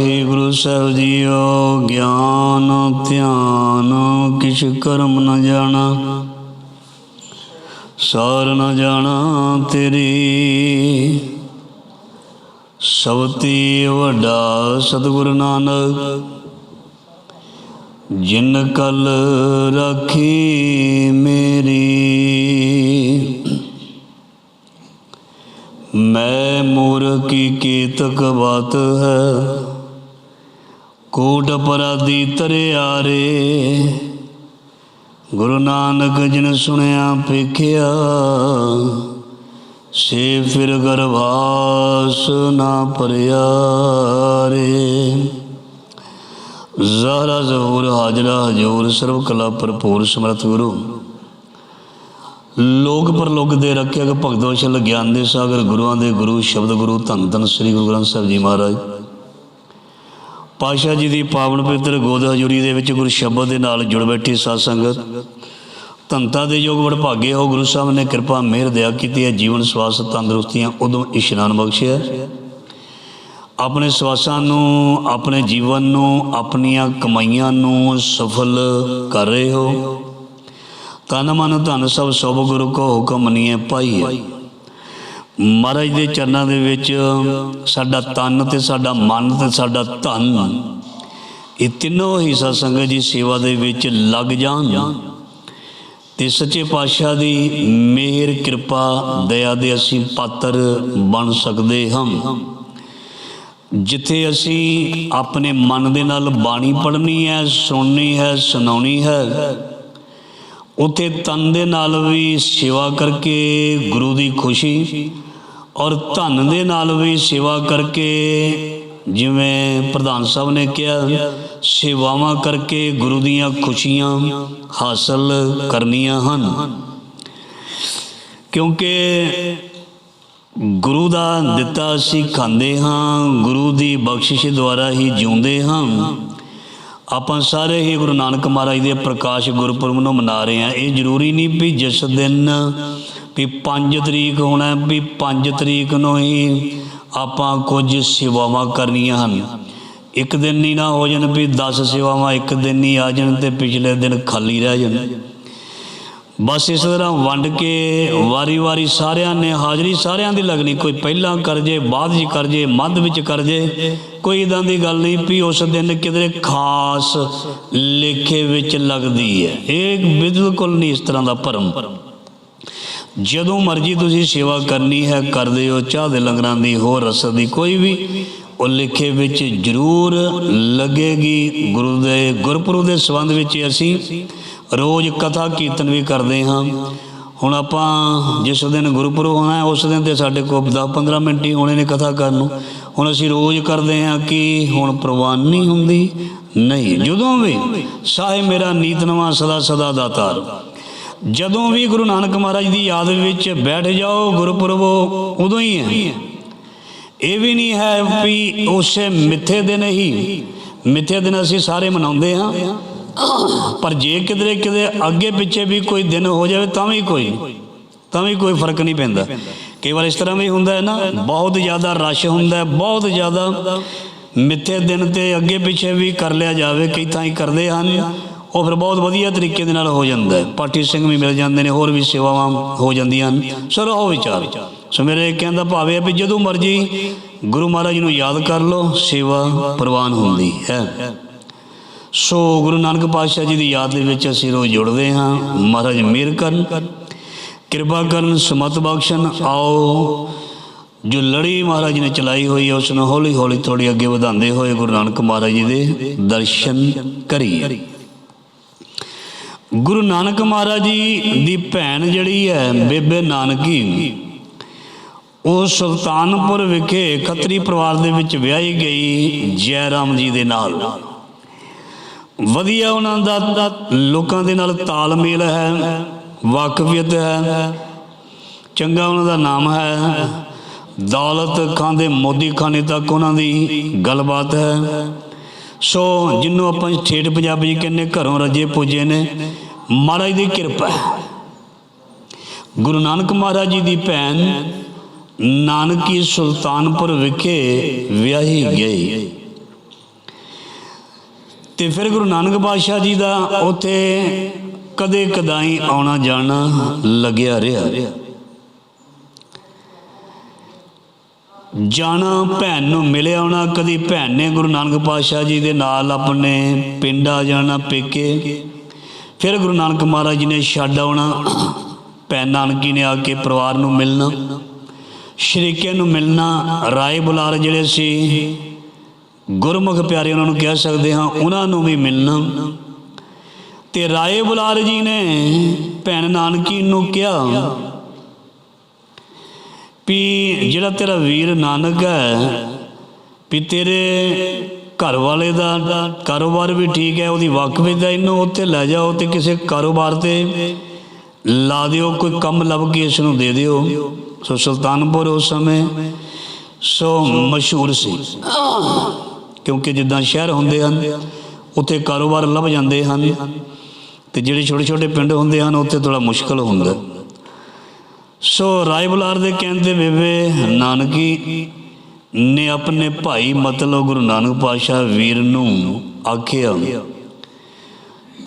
Guru Sahib JIO, ਗਿਆਨ, ਧਿਆਨ, ਕਿਛ ਕਰਮ ਨ ਜਾਣਾ, ਸਾਰ ਨ ਜਾਣਾ ਤੇਰੀ। ਸਬਤੀ ਵੱਡਾ ਸਤਿਗੁਰੂ ਨਾਨਕ, ਜਿਨ ਕਲ ਰਾਖੀ ਮੇਰੀ। ਮੈਂ ਮੂਰਖ ਕੀ ਕੀਤਕ ਬਾਤ ਹੈ ਕੋਟ ਅਪਰਾਧੀ ਤਰਿਆਰੇ। ਗੁਰੂ ਨਾਨਕ ਜਿਨ ਸੁਣਿਆ ਪੇਖਿਆ ਸੇ ਫਿਰ ਗਰਭਾਸ ਨਾ ਪਰਿਆ ਰੇ। ਜ਼ਹਰਾ ਜ਼ਹੂਰ ਹਾਜਰਾ ਹਜੂਰ, ਸਰਬ ਕਲਾ ਭਰਪੂਰ ਸਮਰਥ ਗੁਰੂ। ਲੋਕ ਪਰਲੋਕ ਦੇ ਰੱਖਿਆ ਭਗਤੋ ਛਲ ਗਿਆਨ ਦੇ ਸਾਗਰ ਗੁਰੂਆਂ ਦੇ ਗੁਰੂ, ਸ਼ਬਦ ਗੁਰੂ, ਧੰਨ ਧੰਨ ਸ੍ਰੀ ਗੁਰੂ ਗ੍ਰੰਥ ਸਾਹਿਬ ਜੀ ਮਹਾਰਾਜ। ਪਾਸ਼ਾ ਜੀ ਦੀ ਪਾਵਨ ਪਵਿੱਤਰ ਗੋਦ ਹਜ਼ੂਰੀ ਦੇ ਵਿੱਚ ਗੁਰੂ ਸ਼ਬਦ ਦੇ ਨਾਲ ਜੁੜ ਬੈਠੀ ਸਾਧ ਸੰਗਤ ਧੰਤਾ ਦੇ ਯੋਗ ਵਡਭਾਗੇ ਹੋ, ਗੁਰੂ ਸਾਹਿਬ ਨੇ ਕਿਰਪਾ, ਮਿਹਰ, ਦਇਆ ਕੀਤੀ ਹੈ, ਜੀਵਨ, ਸਵਾਸ, ਤੰਦਰੁਸਤੀਆਂ ਉਦੋਂ ਇਸ਼ਨਾਨ ਬਖਸ਼ਿਆ। ਆਪਣੇ ਸਵਾਸਾਂ ਨੂੰ, ਆਪਣੇ ਜੀਵਨ ਨੂੰ, ਆਪਣੀਆਂ ਕਮਾਈਆਂ ਨੂੰ ਸਫਲ ਕਰ ਰਹੇ ਹੋ। ਤਨ ਮਨ ਧਨ ਸਭ ਸਭ ਗੁਰੂ ਕੋ ਹੁਕਮ ਮੰਨੀਏ ਪਾਈਏ। ਮਹਾਰਾਜ ਦੇ ਚਰਨਾਂ ਦੇ ਵਿੱਚ ਸਾਡਾ ਤਨ ਤੇ ਸਾਡਾ ਮਨ ਤੇ ਸਾਡਾ ਧਨ, ਇਹ ਤਿੰਨੋਂ ਹੀ ਸਾਧ ਸੰਗਤ ਜੀ ਸੇਵਾ ਦੇ ਵਿੱਚ ਲੱਗ ਜਾਣ। ਤੇ ਸੱਚੇ ਪਾਤਸ਼ਾਹ ਦੀ ਮਿਹਰ, ਕਿਰਪਾ, ਦਇਆ ਦੇ ਅਸੀਂ ਪਾਤਰ ਬਣ ਸਕਦੇ ਹਾਂ। ਜਿੱਥੇ ਅਸੀਂ ਆਪਣੇ ਮਨ ਦੇ ਨਾਲ ਬਾਣੀ ਪੜ੍ਹਨੀ ਹੈ, ਸੁਣਨੀ ਹੈ, ਸੁਣਾਉਣੀ ਹੈ, ਉਥੇ ਤਨ ਦੇ ਨਾਲ ਵੀ ਸੇਵਾ ਕਰਕੇ ਗੁਰੂ ਦੀ ਖੁਸ਼ੀ ਔਰ ਧਨ ਦੇ ਨਾਲ ਵੀ ਸੇਵਾ ਕਰਕੇ, ਜਿਵੇਂ ਪ੍ਰਧਾਨ ਸਾਹਿਬ ਨੇ ਕਿਹਾ, ਸੇਵਾਵਾਂ ਕਰਕੇ ਗੁਰੂ ਦੀਆਂ ਖੁਸ਼ੀਆਂ ਹਾਸਲ ਕਰਨੀਆਂ ਹਨ। ਕਿਉਂਕਿ ਗੁਰੂ ਦਾ ਦਿੱਤਾ ਅਸੀਂ ਖਾਂਦੇ ਹਾਂ, ਗੁਰੂ ਦੀ ਬਖਸ਼ਿਸ਼ ਦੁਆਰਾ ਹੀ ਜਿਉਂਦੇ ਹਾਂ। ਆਪਾਂ ਸਾਰੇ ਹੀ ਗੁਰੂ ਨਾਨਕ ਮਹਾਰਾਜ ਦੇ ਪ੍ਰਕਾਸ਼ ਗੁਰਪੁਰਬ ਨੂੰ ਮਨਾ ਰਹੇ ਹਾਂ। ਇਹ ਜ਼ਰੂਰੀ ਨਹੀਂ ਵੀ ਜਿਸ ਦਿਨ ਵੀ 5 ਤਰੀਕ ਹੋਣਾ, ਵੀ 5 ਤਰੀਕ ਨੂੰ ਹੀ ਆਪਾਂ ਕੁਝ ਸੇਵਾਵਾਂ ਕਰਨੀਆਂ ਹਨ। ਇੱਕ ਦਿਨ ਨਹੀਂ ਨਾ ਹੋ ਜਾਣ ਵੀ 10 ਸੇਵਾਵਾਂ ਇੱਕ ਦਿਨ ਹੀ ਆ ਜਾਣ ਤੇ ਪਿਛਲੇ ਦਿਨ ਖਾਲੀ ਰਹਿ ਜਾਣ। ਬਸ ਇਸ ਤਰ੍ਹਾਂ ਵੰਡ ਕੇ ਵਾਰੀ-ਵਾਰੀ ਸਾਰਿਆਂ ਨੇ ਹਾਜ਼ਰੀ ਸਾਰਿਆਂ ਦੀ ਲੱਗਣੀ, ਕੋਈ ਪਹਿਲਾਂ ਕਰ ਜੇ, ਬਾਅਦ ਜੀ ਕਰ ਜੇ, ਮੱਧ ਵਿੱਚ ਕਰ ਜੇ, ਕੋਈ ਇਦਾਂ ਦੀ ਗੱਲ ਨਹੀਂ ਵੀ ਉਸ ਦਿਨ ਕਿਧਰੇ ਖਾਸ ਲੇਖੇ ਵਿੱਚ ਲੱਗਦੀ ਹੈ। ਇਹ ਬਿਲਕੁਲ ਨਹੀਂ ਇਸ ਤਰ੍ਹਾਂ ਦਾ ਭਰਮ। ਜਦੋਂ ਮਰਜ਼ੀ ਤੁਸੀਂ ਸੇਵਾ ਕਰਨੀ ਹੈ, ਕਰਦੇ ਹੋ, ਚਾਹ ਦੇ ਲੰਗਰਾਂ ਦੀ ਹੋਰ ਰਸਦ ਦੀ ਕੋਈ ਵੀ, ਉਹ ਲਿਖੇ ਵਿੱਚ ਜ਼ਰੂਰ ਲੱਗੇਗੀ। ਗੁਰੂ ਦੇ, ਗੁਰਪੁਰਬ ਦੇ ਸੰਬੰਧ ਵਿੱਚ ਅਸੀਂ ਰੋਜ਼ ਕਥਾ ਕੀਰਤਨ ਵੀ ਕਰਦੇ ਹਾਂ। ਹੁਣ ਆਪਾਂ ਜਿਸ ਦਿਨ ਗੁਰਪੁਰਬ ਹੋਣਾ ਉਸ ਦਿਨ ਤੇ ਸਾਡੇ ਕੋਲ 10-15 ਮਿੰਟ ਹੀ ਹੋਣੇ ਨੇ ਕਥਾ ਕਰਨ ਨੂੰ। ਹੁਣ ਅਸੀਂ ਰੋਜ਼ ਕਰਦੇ ਹਾਂ ਕਿ ਹੁਣ ਪ੍ਰਵਾਨ ਨਹੀਂ ਹੁੰਦੀ, ਨਹੀਂ। ਜਦੋਂ ਵੀ ਸਾਹਿਬ ਮੇਰਾ ਨੀਤਨਵਾ ਸਦਾ ਸਦਾ ਦਾਤਾਰ। ਜਦੋਂ ਵੀ ਗੁਰੂ ਨਾਨਕ ਮਹਾਰਾਜ ਦੀ ਯਾਦ ਵਿੱਚ ਬੈਠ ਜਾਓ, ਗੁਰਪੁਰਬ, ਉਦੋਂ ਹੀ ਹੈ। ਇਹ ਵੀ ਨਹੀਂ ਹੈ ਵੀ ਉਸੇ ਮਿੱਥੇ ਦਿਨ ਹੀ, ਮਿੱਥੇ ਦਿਨ ਅਸੀਂ ਸਾਰੇ ਮਨਾਉਂਦੇ ਹਾਂ। ਪਰ ਜੇ ਕਿਧਰੇ ਕਿਤੇ ਅੱਗੇ ਪਿੱਛੇ ਵੀ ਕੋਈ ਦਿਨ ਹੋ ਜਾਵੇ ਤਾਂ ਵੀ ਕੋਈ, ਤਾਂ ਵੀ ਕੋਈ ਫ਼ਰਕ ਨਹੀਂ ਪੈਂਦਾ। ਕਈ ਵਾਰ ਇਸ ਤਰ੍ਹਾਂ ਵੀ ਹੁੰਦਾ ਹੈ ਨਾ, ਬਹੁਤ ਜ਼ਿਆਦਾ ਰਸ਼ ਹੁੰਦਾ ਹੈ, ਬਹੁਤ ਜ਼ਿਆਦਾ ਮਿੱਥੇ ਦਿਨ ਤੇ ਅੱਗੇ ਪਿੱਛੇ ਵੀ ਕਰ ਲਿਆ ਜਾਵੇ, ਕਈ ਤਾਂ ਹੀ ਕਰਦੇ ਹਨ। ਉਹ ਫਿਰ ਬਹੁਤ ਵਧੀਆ ਤਰੀਕੇ ਦੇ ਨਾਲ ਹੋ ਜਾਂਦਾ ਹੈ। ਪਾਠੀ ਸਿੰਘ ਵੀ ਮਿਲ ਜਾਂਦੇ ਨੇ, ਹੋਰ ਵੀ ਸੇਵਾਵਾਂ ਹੋ ਜਾਂਦੀਆਂ ਹਨ। ਸਰ ਹੋ ਵਿਚਾਰ ਸੋ ਮੇਰੇ ਕਹਿੰਦਾ ਭਾਵੇਂ ਵੀ ਜਦੋਂ ਮਰਜ਼ੀ ਗੁਰੂ ਮਹਾਰਾਜ ਨੂੰ ਯਾਦ ਕਰ ਲਓ, ਸੇਵਾ ਪ੍ਰਵਾਨ ਹੁੰਦੀ ਹੈ। ਸੋ ਗੁਰੂ ਨਾਨਕ ਪਾਤਸ਼ਾਹ ਜੀ ਦੀ ਯਾਦ ਦੇ ਵਿੱਚ ਅਸੀਂ ਰੋਜ਼ ਜੁੜਦੇ ਹਾਂ। ਮਹਾਰਾਜ ਮਿਹਰ ਕਰਨ, ਕਿਰਪਾ ਕਰਨ, ਸਮਤ ਬਖਸ਼ਣ। ਆਓ, ਜੋ ਲੜੀ ਮਹਾਰਾਜ ਨੇ ਚਲਾਈ ਹੋਈ ਹੈ ਉਸ ਨੂੰ ਹੌਲੀ ਹੌਲੀ ਥੋੜੀ ਅੱਗੇ ਵਧਾਉਂਦੇ ਹੋਏ ਗੁਰੂ ਨਾਨਕ ਮਹਾਰਾਜ ਜੀ ਦੇ ਦਰਸ਼ਨ ਕਰੀਏ। ਗੁਰੂ ਨਾਨਕ ਮਹਾਰਾਜ ਜੀ ਦੀ ਭੈਣ ਜਿਹੜੀ ਹੈ, ਬੇਬੇ ਨਾਨਕੀ, ਉਹ ਸੁਲਤਾਨਪੁਰ ਵਿਖੇ ਖੱਤਰੀ ਪਰਿਵਾਰ ਦੇ ਵਿੱਚ ਵਿਆਹੀ ਗਈ ਜੈ ਰਾਮ ਜੀ ਦੇ ਨਾਲ। ਵਧੀਆ ਉਹਨਾਂ ਦਾ ਲੋਕਾਂ ਦੇ ਨਾਲ ਤਾਲਮੇਲ ਹੈ, ਵਾਕਫੀਅਤ ਹੈ, ਚੰਗਾ ਉਹਨਾਂ ਦਾ ਨਾਮ ਹੈ। ਦੌਲਤ ਖਾਂ ਦੇ ਮੋਦੀ ਖਾਨੇ ਤੱਕ ਉਹਨਾਂ ਦੀ ਗੱਲਬਾਤ ਹੈ। ਸੋ ਜਿੰਨੂੰ ਆਪਾਂ ਠੇਠ ਪੰਜਾਬੀ ਚ ਕਹਿੰਦੇ ਘਰੋਂ ਰੱਜੇ ਪੁੱਜੇ ਨੇ ਮਹਾਰਾਜ ਦੀ ਕਿਰਪਾ ਗੁਰੂ ਨਾਨਕ ਮਹਾਰਾਜ ਜੀ ਦੀ ਭੈਣ ਨਾਨਕੀ ਸੁਲਤਾਨਪੁਰ ਵਿਖੇ ਵਿਆਹੀ ਗਈ। ਤੇ ਫਿਰ ਗੁਰੂ ਨਾਨਕ ਪਾਤਸ਼ਾਹ ਜੀ ਦਾ ਉੱਥੇ ਕਦੇ ਕਦਾਈ ਆਉਣਾ ਜਾਣਾ ਲੱਗਿਆ ਰਿਹਾ। ਜਾਣਾ ਭੈਣ ਨੂੰ ਮਿਲ ਆਉਣਾ ਕਦੀ ਭੈਣ ਨੇ ਗੁਰੂ ਨਾਨਕ ਪਾਤਸ਼ਾਹ ਜੀ ਦੇ ਨਾਲ ਆਪਣੇ ਪਿੰਡ ਆ ਜਾਣਾ, ਪੇਕੇ। ਫਿਰ ਗੁਰੂ ਨਾਨਕ ਮਹਾਰਾਜ ਜੀ ਨੇ ਛੱਡ ਆਉਣਾ। ਭੈਣ ਨਾਨਕੀ ਨੇ ਆ ਕੇ ਪਰਿਵਾਰ ਨੂੰ ਮਿਲਣਾ। ਸ਼ਰੀਕੇ ਨੂੰ ਮਿਲਣਾ, ਰਾਏ ਬੁਲਾਰ ਜਿਹੜੇ ਸੀ, ਗੁਰਮੁਖ ਪਿਆਰੇ ਉਹਨਾਂ ਨੂੰ ਕਹਿ ਸਕਦੇ ਹਾਂ, ਉਹਨਾਂ ਨੂੰ ਵੀ ਮਿਲਣਾ। ਤੇ ਰਾਏ ਬੁਲਾਰ ਜੀ ਨੇ ਭੈਣ ਨਾਨਕੀ ਨੂੰ ਕਿਹਾ ਵੀ ਜਿਹੜਾ ਤੇਰਾ ਵੀਰ ਨਾਨਕ ਹੈ, ਵੀ ਤੇਰੇ ਘਰ ਵਾਲੇ ਦਾ ਕਾਰੋਬਾਰ ਵੀ ਠੀਕ ਹੈ, ਉਹਦੀ ਵਕਫ ਦਾ ਇਹਨੂੰ ਉੱਥੇ ਲੈ ਜਾਓ ਤੇ ਕਿਸੇ ਕਾਰੋਬਾਰ ਤੇ ਲਾ ਦਿਓ, ਕੋਈ ਕੰਮ ਲੱਭ ਕੇ ਇਸ ਨੂੰ ਦੇ ਦਿਓ। ਸੋ ਸੁਲਤਾਨਪੁਰ ਉਸ ਸਮੇਂ ਸੋ ਮਸ਼ਹੂਰ ਸੀ। ਕਿਉਂਕਿ ਜਿੱਦਾਂ ਸ਼ਹਿਰ ਹੁੰਦੇ ਹਨ, ਉੱਥੇ ਕਾਰੋਬਾਰ ਲੱਭ ਜਾਂਦੇ ਹਨ ਤੇ ਜਿਹੜੇ ਛੋਟੇ ਛੋਟੇ ਪਿੰਡ ਹੁੰਦੇ ਹਨ, ਉੱਥੇ ਥੋੜਾ ਮੁਸ਼ਕਲ ਹੁੰਦਾ। ਸੋ ਰਾਏ ਬੁਲਾਰ ਦੇ ਕਹਿੰਦੇ ਬੇਬੇ ਨਾਨਕੀ ਨੇ ਆਪਣੇ ਭਾਈ ਮਤਲਬ ਗੁਰੂ ਨਾਨਕ ਪਾਤਸ਼ਾਹ ਵੀਰ ਨੂੰ ਆਖਿਆ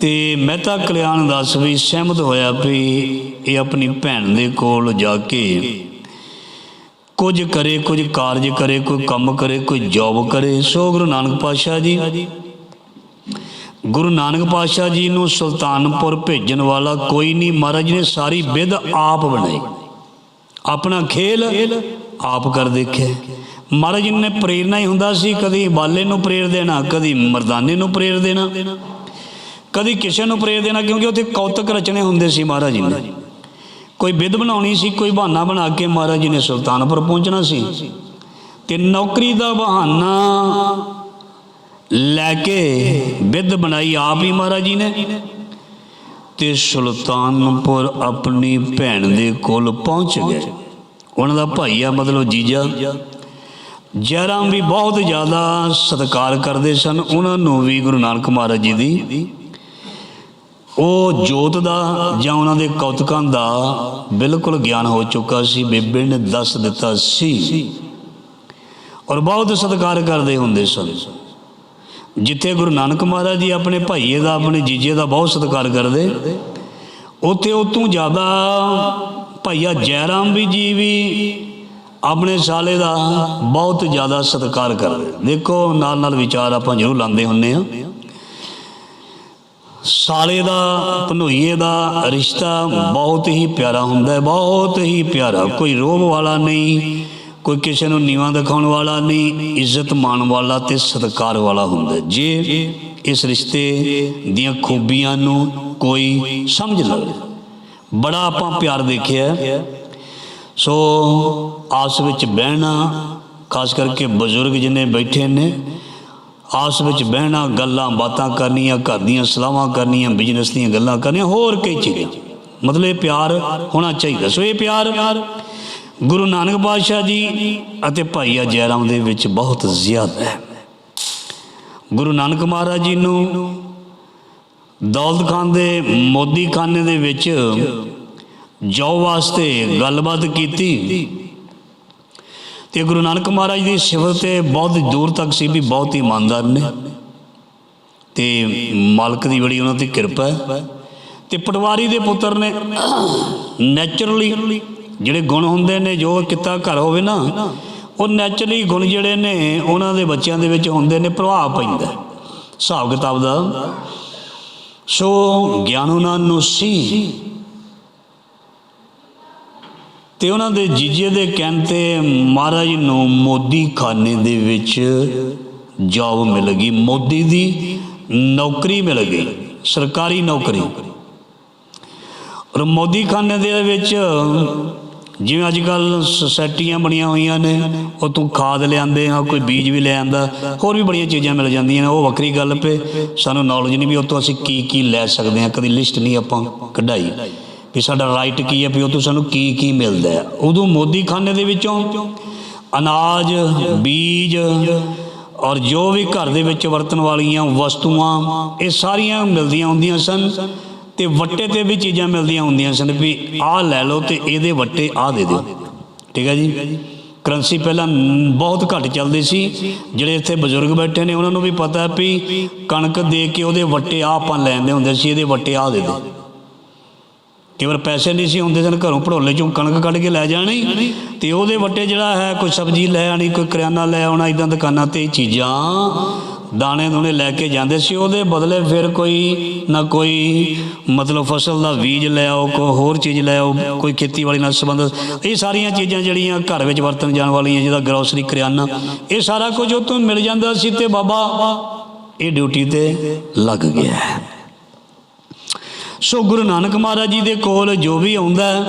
ਤੇ ਮਹਿਤਾ ਕਲਿਆਣ ਦਾਸ ਵੀ ਸਹਿਮਤ ਹੋਇਆ ਵੀ ਇਹ ਆਪਣੀ ਭੈਣ ਦੇ ਕੋਲ ਜਾ ਕੇ ਕੁਝ ਕਰੇ, ਕੁਝ ਕਾਰਜ ਕਰੇ, ਕੋਈ ਕੰਮ ਕਰੇ, ਕੋਈ ਜੌਬ ਕਰੇ। ਸੋ ਗੁਰੂ ਨਾਨਕ ਪਾਤਸ਼ਾਹ ਜੀ, ਗੁਰੂ ਨਾਨਕ ਪਾਤਸ਼ਾਹ ਜੀ ਨੂੰ ਸੁਲਤਾਨਪੁਰ ਭੇਜਣ ਵਾਲਾ ਕੋਈ ਨਹੀਂ। ਮਹਾਰਾਜ ਨੇ ਸਾਰੀ ਵਿਧ ਆਪ ਬਣਾਈ। ਆਪਣਾ ਖੇਲ ਆਪ ਕਰ ਦੇਖਿਆ। ਮਹਾਰਾਜ ਜੀ ਨੇ ਪ੍ਰੇਰਣਾ ਹੀ ਹੁੰਦਾ ਸੀ, ਕਦੀ ਬਾਲੇ ਨੂੰ ਪ੍ਰੇਰ ਦੇਣਾ, ਕਦੀ ਮਰਦਾਨੇ ਨੂੰ ਪ੍ਰੇਰ ਦੇਣਾ, ਕਦੀ ਕਿਸੇ ਨੂੰ ਪ੍ਰੇਰ ਦੇਣਾ, ਕਿਉਂਕਿ ਉੱਥੇ ਕੌਤਕ ਰਚਨੇ ਹੁੰਦੇ ਸੀ ਮਹਾਰਾਜ ਜੀ ਨੇ। ਕੋਈ ਵਿਧ ਬਣਾਉਣੀ ਸੀ, ਕੋਈ ਬਹਾਨਾ ਬਣਾ ਕੇ ਮਹਾਰਾਜ ਜੀ ਨੇ ਸੁਲਤਾਨਪੁਰ ਪਹੁੰਚਣਾ ਸੀ ਤੇ ਨੌਕਰੀ ਦਾ ਬਹਾਨਾ ਲੈ ਕੇ ਵਿਧ ਬਣਾਈ ਆਪ ਹੀ ਮਹਾਰਾਜ ਜੀ ਨੇ ਤੇ ਸੁਲਤਾਨਪੁਰ ਆਪਣੀ ਭੈਣ ਦੇ ਕੋਲ ਪਹੁੰਚ ਗਏ। ਉਹਨਾਂ ਦਾ ਭਾਈ ਆ ਮਤਲਬ ਜੀਜਾ। ਜੈਰਾਮ ਵੀ ਬਹੁਤ ਜ਼ਿਆਦਾ ਸਤਿਕਾਰ ਕਰਦੇ ਸਨ। ਉਹਨਾਂ ਨੂੰ ਵੀ ਗੁਰੂ ਨਾਨਕ ਮਹਾਰਾਜ ਜੀ ਦੀ। ਉਹ ਜੋਤ ਦਾ ਜਾਂ ਉਹਨਾਂ ਦੇ ਕੌਤਕਾਂ ਦਾ ਬਿਲਕੁਲ ਗਿਆਨ ਹੋ ਚੁੱਕਾ ਸੀ। ਬੇਬੇ ਨੇ ਦੱਸ ਦਿੱਤਾ ਸੀ। ਔਰ ਬਹੁਤ ਸਤਿਕਾਰ ਕਰਦੇ ਹੁੰਦੇ ਸਨ। ਜਿੱਥੇ ਗੁਰੂ ਨਾਨਕ ਮਹਾਰਾਜ ਜੀ ਆਪਣੇ ਭਾਈਏ ਦਾ, ਆਪਣੇ ਜੀਜੇ ਦਾ ਬਹੁਤ ਸਤਿਕਾਰ ਕਰਦੇ, ਉੱਥੇ ਉਹ ਤੋਂ ਜ਼ਿਆਦਾ ਭਾਈਆ ਜੈਰਾਮ ਵੀ ਜੀ ਵੀ ਆਪਣੇ ਸਾਲੇ ਦਾ ਬਹੁਤ ਜ਼ਿਆਦਾ ਸਤਿਕਾਰ ਕਰਦੇ। ਦੇਖੋ ਨਾਲ ਨਾਲ ਵਿਚਾਰ ਆਪਾਂ ਜ਼ਰੂਰ ਲਾਉਂਦੇ ਹੁੰਨੇ ਆ ਸਾਲੇ ਦਾ ਭਨੋਈਏ ਦਾ ਰਿਸ਼ਤਾ ਬਹੁਤ ਹੀ ਪਿਆਰਾ ਹੁੰਦਾ ਹੈ, ਬਹੁਤ ਹੀ ਪਿਆਰਾ। ਕੋਈ ਰੋਬ ਵਾਲਾ ਨਹੀਂ, ਕੋਈ ਕਿਸੇ ਨੂੰ ਨੀਵਾਂ ਦਿਖਾਉਣ ਵਾਲਾ ਨਹੀਂ, ਇੱਜ਼ਤ ਮਾਣ ਵਾਲਾ ਤੇ ਸਤਿਕਾਰ ਵਾਲਾ ਹੁੰਦਾ ਜੇ ਇਸ ਰਿਸ਼ਤੇ ਦੀਆਂ ਖੂਬੀਆਂ ਨੂੰ ਕੋਈ ਸਮਝ ਲਵੇ। ਬੜਾ ਆਪਾਂ ਪਿਆਰ ਦੇਖਿਆ ਸੋ ਆਸ ਵਿੱਚ ਬਹਿਣਾ, ਖਾਸ ਕਰਕੇ ਬਜ਼ੁਰਗ ਜਿਨੇ ਬੈਠੇ ਨੇ, ਆਸ ਵਿੱਚ ਬਹਿਣਾ, ਗੱਲਾਂ ਬਾਤਾਂ ਕਰਨੀਆਂ, ਘਰ ਦੀਆਂ ਸਲਾਹਾਂ ਕਰਨੀਆਂ ਬਿਜ਼ਨਸ ਦੀਆਂ ਗੱਲਾਂ ਕਰਨੀਆਂ, ਹੋਰ ਕਈ ਚੀਜ਼ਾਂ। ਮਤਲਬ ਇਹ ਪਿਆਰ ਹੋਣਾ ਚਾਹੀਦਾ। ਸੋ ਇਹ ਪਿਆਰ ਗੁਰੂ ਨਾਨਕ ਪਾਤਸ਼ਾਹ ਜੀ ਅਤੇ ਭਾਈਆ ਜੈਰਾਮ ਦੇ ਵਿੱਚ ਬਹੁਤ ਜ਼ਿਆਦਾ ਹੈ। ਗੁਰੂ ਨਾਨਕ ਮਹਾਰਾਜ ਜੀ ਨੂੰ ਦੌਲਤ ਖਾਨ ਦੇ ਮੋਦੀ ਖਾਨੇ ਦੇ ਵਿੱਚ ਜੋ ਵਾਸਤੇ ਗੱਲਬਾਤ ਕੀਤੀ। ਤੇ ਗੁਰੂ ਨਾਨਕ ਮਹਾਰਾਜ ਦੀ ਸਿਫਤ ਤੇ ਬਹੁਤ ਦੂਰ ਤੱਕ ਸੀ ਵੀ ਬਹੁਤ ਹੀ ਇਮਾਨਦਾਰ ਨੇ। ਤੇ ਮਾਲਕ ਦੀ ਬੜੀ ਉਹਨਾਂ ਤੇ ਕਿਰਪਾ ਹੈ। ਤੇ ਪਟਵਾਰੀ ਦੇ ਪੁੱਤਰ ਨੇ ਨੇਚਰਲੀ ਜਿਹੜੇ ਗੁਣ ਹੁੰਦੇ ਨੇ, ਜੋ ਕਿੱਤਾ ਘਰ ਹੋਵੇ ਨਾ, ਉਹ ਨੇਚਰਲੀ ਗੁਣ ਜਿਹੜੇ ਨੇ, ਉਹਨਾਂ ਦੇ ਬੱਚਿਆਂ ਦੇ ਵਿੱਚ ਹੁੰਦੇ ਨੇ, ਪ੍ਰਭਾਵ ਪੈਂਦਾ ਹਿਸਾਬ ਕਿਤਾਬ ਦਾ, ਸੋ ਗਿਆਨ ਉਹਨਾਂ ਨੂੰ ਸੀ। ਤੇ ਉਹਨਾਂ ਦੇ ਜੀਜੇ ਦੇ ਕਹਿਣ ਤੇ ਮਹਾਰਾਜ ਨੂੰ ਮੋਦੀ ਖਾਨੇ ਦੇ ਵਿੱਚ ਜੌਬ ਮਿਲ ਗਈ। ਮੋਦੀ ਦੀ ਨੌਕਰੀ ਮਿਲ ਗਈ, ਸਰਕਾਰੀ ਨੌਕਰੀ। ਔਰ ਮੋਦੀ ਖਾਨੇ ਦੇ ਵਿੱਚ ਜਿਵੇਂ ਅੱਜ ਕੱਲ ਸੁਸਾਇਟੀਆਂ ਬਣੀਆਂ ਹੋਈਆਂ ਨੇ, ਉਹ ਤੋਂ ਖਾਦ ਲਿਆਂਦੇ ਆ, ਕੋਈ ਬੀਜ ਵੀ ਲੈ ਆਂਦਾ, ਹੋਰ ਵੀ ਬੜੀਆਂ ਚੀਜ਼ਾਂ ਮਿਲ ਜਾਂਦੀਆਂ ਨੇ, ਉਹ ਵੱਖਰੀ ਗੱਲ ਪੇ ਸਾਨੂੰ ਨੌਲੇਜ ਨਹੀਂ ਵੀ ਉਹ ਤੋਂ ਅਸੀਂ ਕੀ ਕੀ ਲੈ ਸਕਦੇ ਆ, ਕਦੀ ਲਿਸਟ ਨਹੀਂ ਆਪਾਂ ਕਢਾਈ। ਵੀ ਸਾਡਾ ਰਾਈਟ ਕੀ ਹੈ, ਵੀ ਉਹ ਤੋਂ ਸਾਨੂੰ ਕੀ ਕੀ ਮਿਲਦਾ ਹੈ। ਉਦੋਂ ਮੋਦੀ ਖਾਨੇ ਦੇ ਵਿੱਚੋਂ ਅਨਾਜ, ਬੀਜ ਔਰ ਜੋ ਵੀ ਘਰ ਦੇ ਵਿੱਚ ਵਰਤਣ ਵਾਲੀਆਂ ਵਸਤੂਆਂ, ਇਹ ਸਾਰੀਆਂ ਮਿਲਦੀਆਂ ਹੁੰਦੀਆਂ ਸਨ ਤੇ ਵੱਟੇ ਤੇ ਵੀ ਚੀਜ਼ਾਂ ਮਿਲਦੀਆਂ ਹੁੰਦੀਆਂ ਸਨ ਵੀ ਆਹ ਲੈ ਲਓ ਤੇ ਇਹਦੇ ਵੱਟੇ ਆਹ ਦੇ ਦਿਓ। ਠੀਕ ਹੈ ਜੀ? ਕਰੰਸੀ ਪਹਿਲਾਂ ਬਹੁਤ ਘੱਟ ਚੱਲਦੀ ਸੀ। ਜਿਹੜੇ ਇੱਥੇ ਬਜ਼ੁਰਗ ਬੈਠੇ ਨੇ, ਉਹਨਾਂ ਨੂੰ ਵੀ ਪਤਾ ਵੀ ਕਣਕ ਦੇ ਕੇ ਉਹਦੇ ਵੱਟੇ ਆਹ ਆਪਾਂ ਲੈਂਦੇ ਹੁੰਦੇ ਸੀ, ਇਹਦੇ ਵੱਟੇ ਆਹ ਦੇ ਦਿਓ। ਕਈ ਵਾਰ ਪੈਸੇ ਨਹੀਂ ਸੀ ਹੁੰਦੇ ਸਨ, ਘਰੋਂ ਭੜੋਲੇ ਚੋਂ ਕਣਕ ਕੱਢ ਕੇ ਲੈ ਜਾਣੀ। ਤੇ ਉਹਦੇ ਵੱਟੇ ਜਿਹੜਾ ਹੈ, ਕੋਈ ਸਬਜ਼ੀ ਲੈ ਆਣੀ, ਕੋਈ ਕਰਿਆਨਾ ਲੈ ਆਉਣਾ ਇਦਾਂ ਦੁਕਾਨਾਂ ਤੇ ਚੀਜ਼ਾਂ ਦਾਣੇ ਦੂਣੇ ਲੈ ਕੇ ਜਾਂਦੇ ਸੀ। ਉਹਦੇ ਬਦਲੇ ਫਿਰ ਕੋਈ ਨਾ ਕੋਈ ਮਤਲਬ ਫਸਲ ਦਾ ਬੀਜ ਲੈ ਆਓ, ਕੋਈ ਹੋਰ ਚੀਜ਼ ਲੈ ਆਓ, ਕੋਈ ਖੇਤੀਬਾੜੀ ਨਾਲ ਸੰਬੰਧਿਤ। ਇਹ ਸਾਰੀਆਂ ਚੀਜ਼ਾਂ ਜਿਹੜੀਆਂ ਘਰ ਵਿੱਚ ਵਰਤਣ ਜਾਣ ਵਾਲੀਆਂ ਜਿਹਦਾ ਗਰੋਸਰੀ ਕਰਿਆਨਾ, ਇਹ ਸਾਰਾ ਕੁਝ ਉਹ ਤੋਂ ਮਿਲ ਜਾਂਦਾ ਸੀ ਤੇ ਬਾਬਾ, ਇਹ ਡਿਊਟੀ ਤੇ ਲੱਗ ਗਿਆ। ਹੈ ਸੋ ਗੁਰੂ ਨਾਨਕ ਮਹਾਰਾਜ ਜੀ ਦੇ ਕੋਲ ਜੋ ਵੀ ਆਉਂਦਾ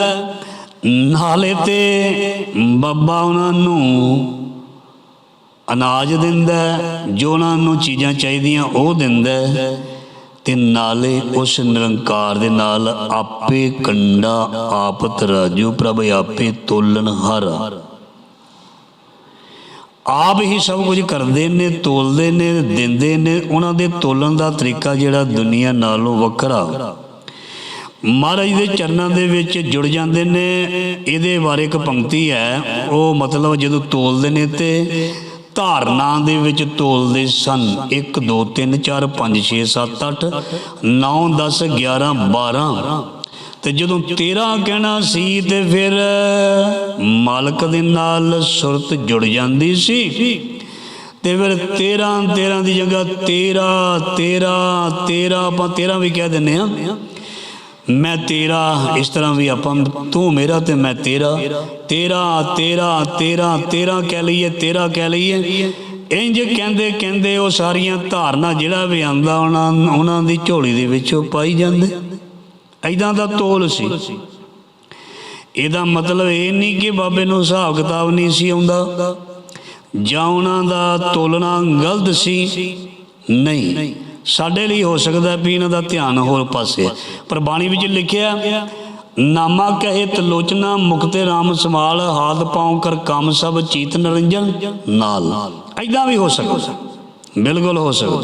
ਨਾਲੇ ਤੇ ਬਾਬਾ ਉਹਨਾਂ ਨੂੰ ਅਨਾਜ ਦਿੰਦਾ ਜੋ ਉਹਨਾਂ ਨੂੰ ਚੀਜ਼ਾਂ ਚਾਹੀਦੀਆਂ ਉਹ ਦਿੰਦਾ ਤੇ ਨਾਲੇ ਉਸ ਨਿਰੰਕਾਰ ਦੇ ਨਾਲ ਆਪੇ ਕੰਡਾ ਆਪ ਰਾਜੂ, ਪ੍ਰਭ ਆਪੇ ਤੋਲਣ ਹਰ। ਆਪ ਹੀ ਸਭ ਕੁਝ ਕਰਦੇ ਨੇ, ਤੋਲਦੇ ਨੇ, ਦਿੰਦੇ ਨੇ, ਉਹਨਾਂ ਦੇ ਤੋਲਣ ਦਾ ਤਰੀਕਾ ਜਿਹੜਾ ਦੁਨੀਆ ਨਾਲੋਂ ਵੱਖਰਾ। ਮਹਾਰਾਜ ਦੇ ਚਰਨਾਂ ਦੇ ਵਿੱਚ ਜੁੜ ਜਾਂਦੇ ਨੇ, ਇਹਦੇ ਬਾਰੇ ਇੱਕ ਪੰਕਤੀ ਹੈ। ਉਹ ਮਤਲਬ ਜਦੋਂ ਤੋਲਦੇ ਨੇ ਤੇ ਧਾਰਨਾ ਦੇ ਵਿੱਚ ਤੋਲਦੇ ਸਨ। 1 2 3 4 5 6 7 8 9 10 11 12 ਤੇ ਜਦੋਂ 13 ਕਹਿਣਾ ਸੀ ਤੇ ਫਿਰ ਮਾਲਕ ਦੇ ਨਾਲ ਸੁਰਤ ਜੁੜ ਜਾਂਦੀ ਸੀ। ਤੇ ਫਿਰ 13 13 ਦੀ ਜਗ੍ਹਾ 13 13 13 ਆਪਾਂ 13 ਵੀ ਕਹਿ ਦਿੰਨੇ ਆ ਮੈਂ ਤੇਰਾ, ਇਸ ਤਰ੍ਹਾਂ ਵੀ ਆਪਾਂ, ਤੂੰ ਮੇਰਾ ਤੇ ਮੈਂ ਤੇਰਾ। ਤੇਰਾ ਤੇਰਾ ਤੇਰਾ ਤੇਰਾ ਕਹਿ ਲਈਏ, ਤੇਰਾ ਕਹਿ ਲਈਏ। ਇੰਜ ਕਹਿੰਦੇ ਕਹਿੰਦੇ ਉਹ ਸਾਰੀਆਂ ਧਾਰਨਾ ਜਿਹੜਾ ਵੀ ਆਂਦਾ ਉਹਨਾਂ ਉਹਨਾਂ ਦੀ ਝੋਲੀ ਦੇ ਵਿੱਚ ਪਾਈ ਜਾਂਦੇ। ਐਦਾਂ ਦਾ ਤੋਲ ਸੀ। ਇਹਦਾ ਮਤਲਬ ਇਹ ਨਹੀਂ ਕਿ ਬਾਬੇ ਨੂੰ ਹਿਸਾਬ ਕਿਤਾਬ ਨਹੀਂ ਸੀ ਆਉਂਦਾ। ਜਾਂ ਉਹਨਾਂ ਦਾ ਤੋਲਣਾ ਗਲਤ ਸੀ। ਨਹੀਂ। ਸਾਡੇ ਲਈ ਹੋ ਸਕਦਾ ਵੀ ਇਹਨਾਂ ਦਾ ਧਿਆਨ ਹੋਰ ਪਾਸੇ ਹੈ। ਪਰ ਬਾਣੀ ਵਿੱਚ ਲਿਖਿਆ, ਨਾਮਾ ਕਹੇ ਤਲੋਚਨਾ ਮੁਕਤੇ RAM ਸਮਾਲ ਹਾਦ ਪਾਉ ਕਰ ਕੰਮ ਸਭ ਚੀਤ ਨਰੰਜਨ, ਨਾਲ। ਐਦਾਂ ਵੀ ਹੋ ਸਕਦਾ। ਬਿਲਕੁਲ ਹੋ ਸਕਦਾ।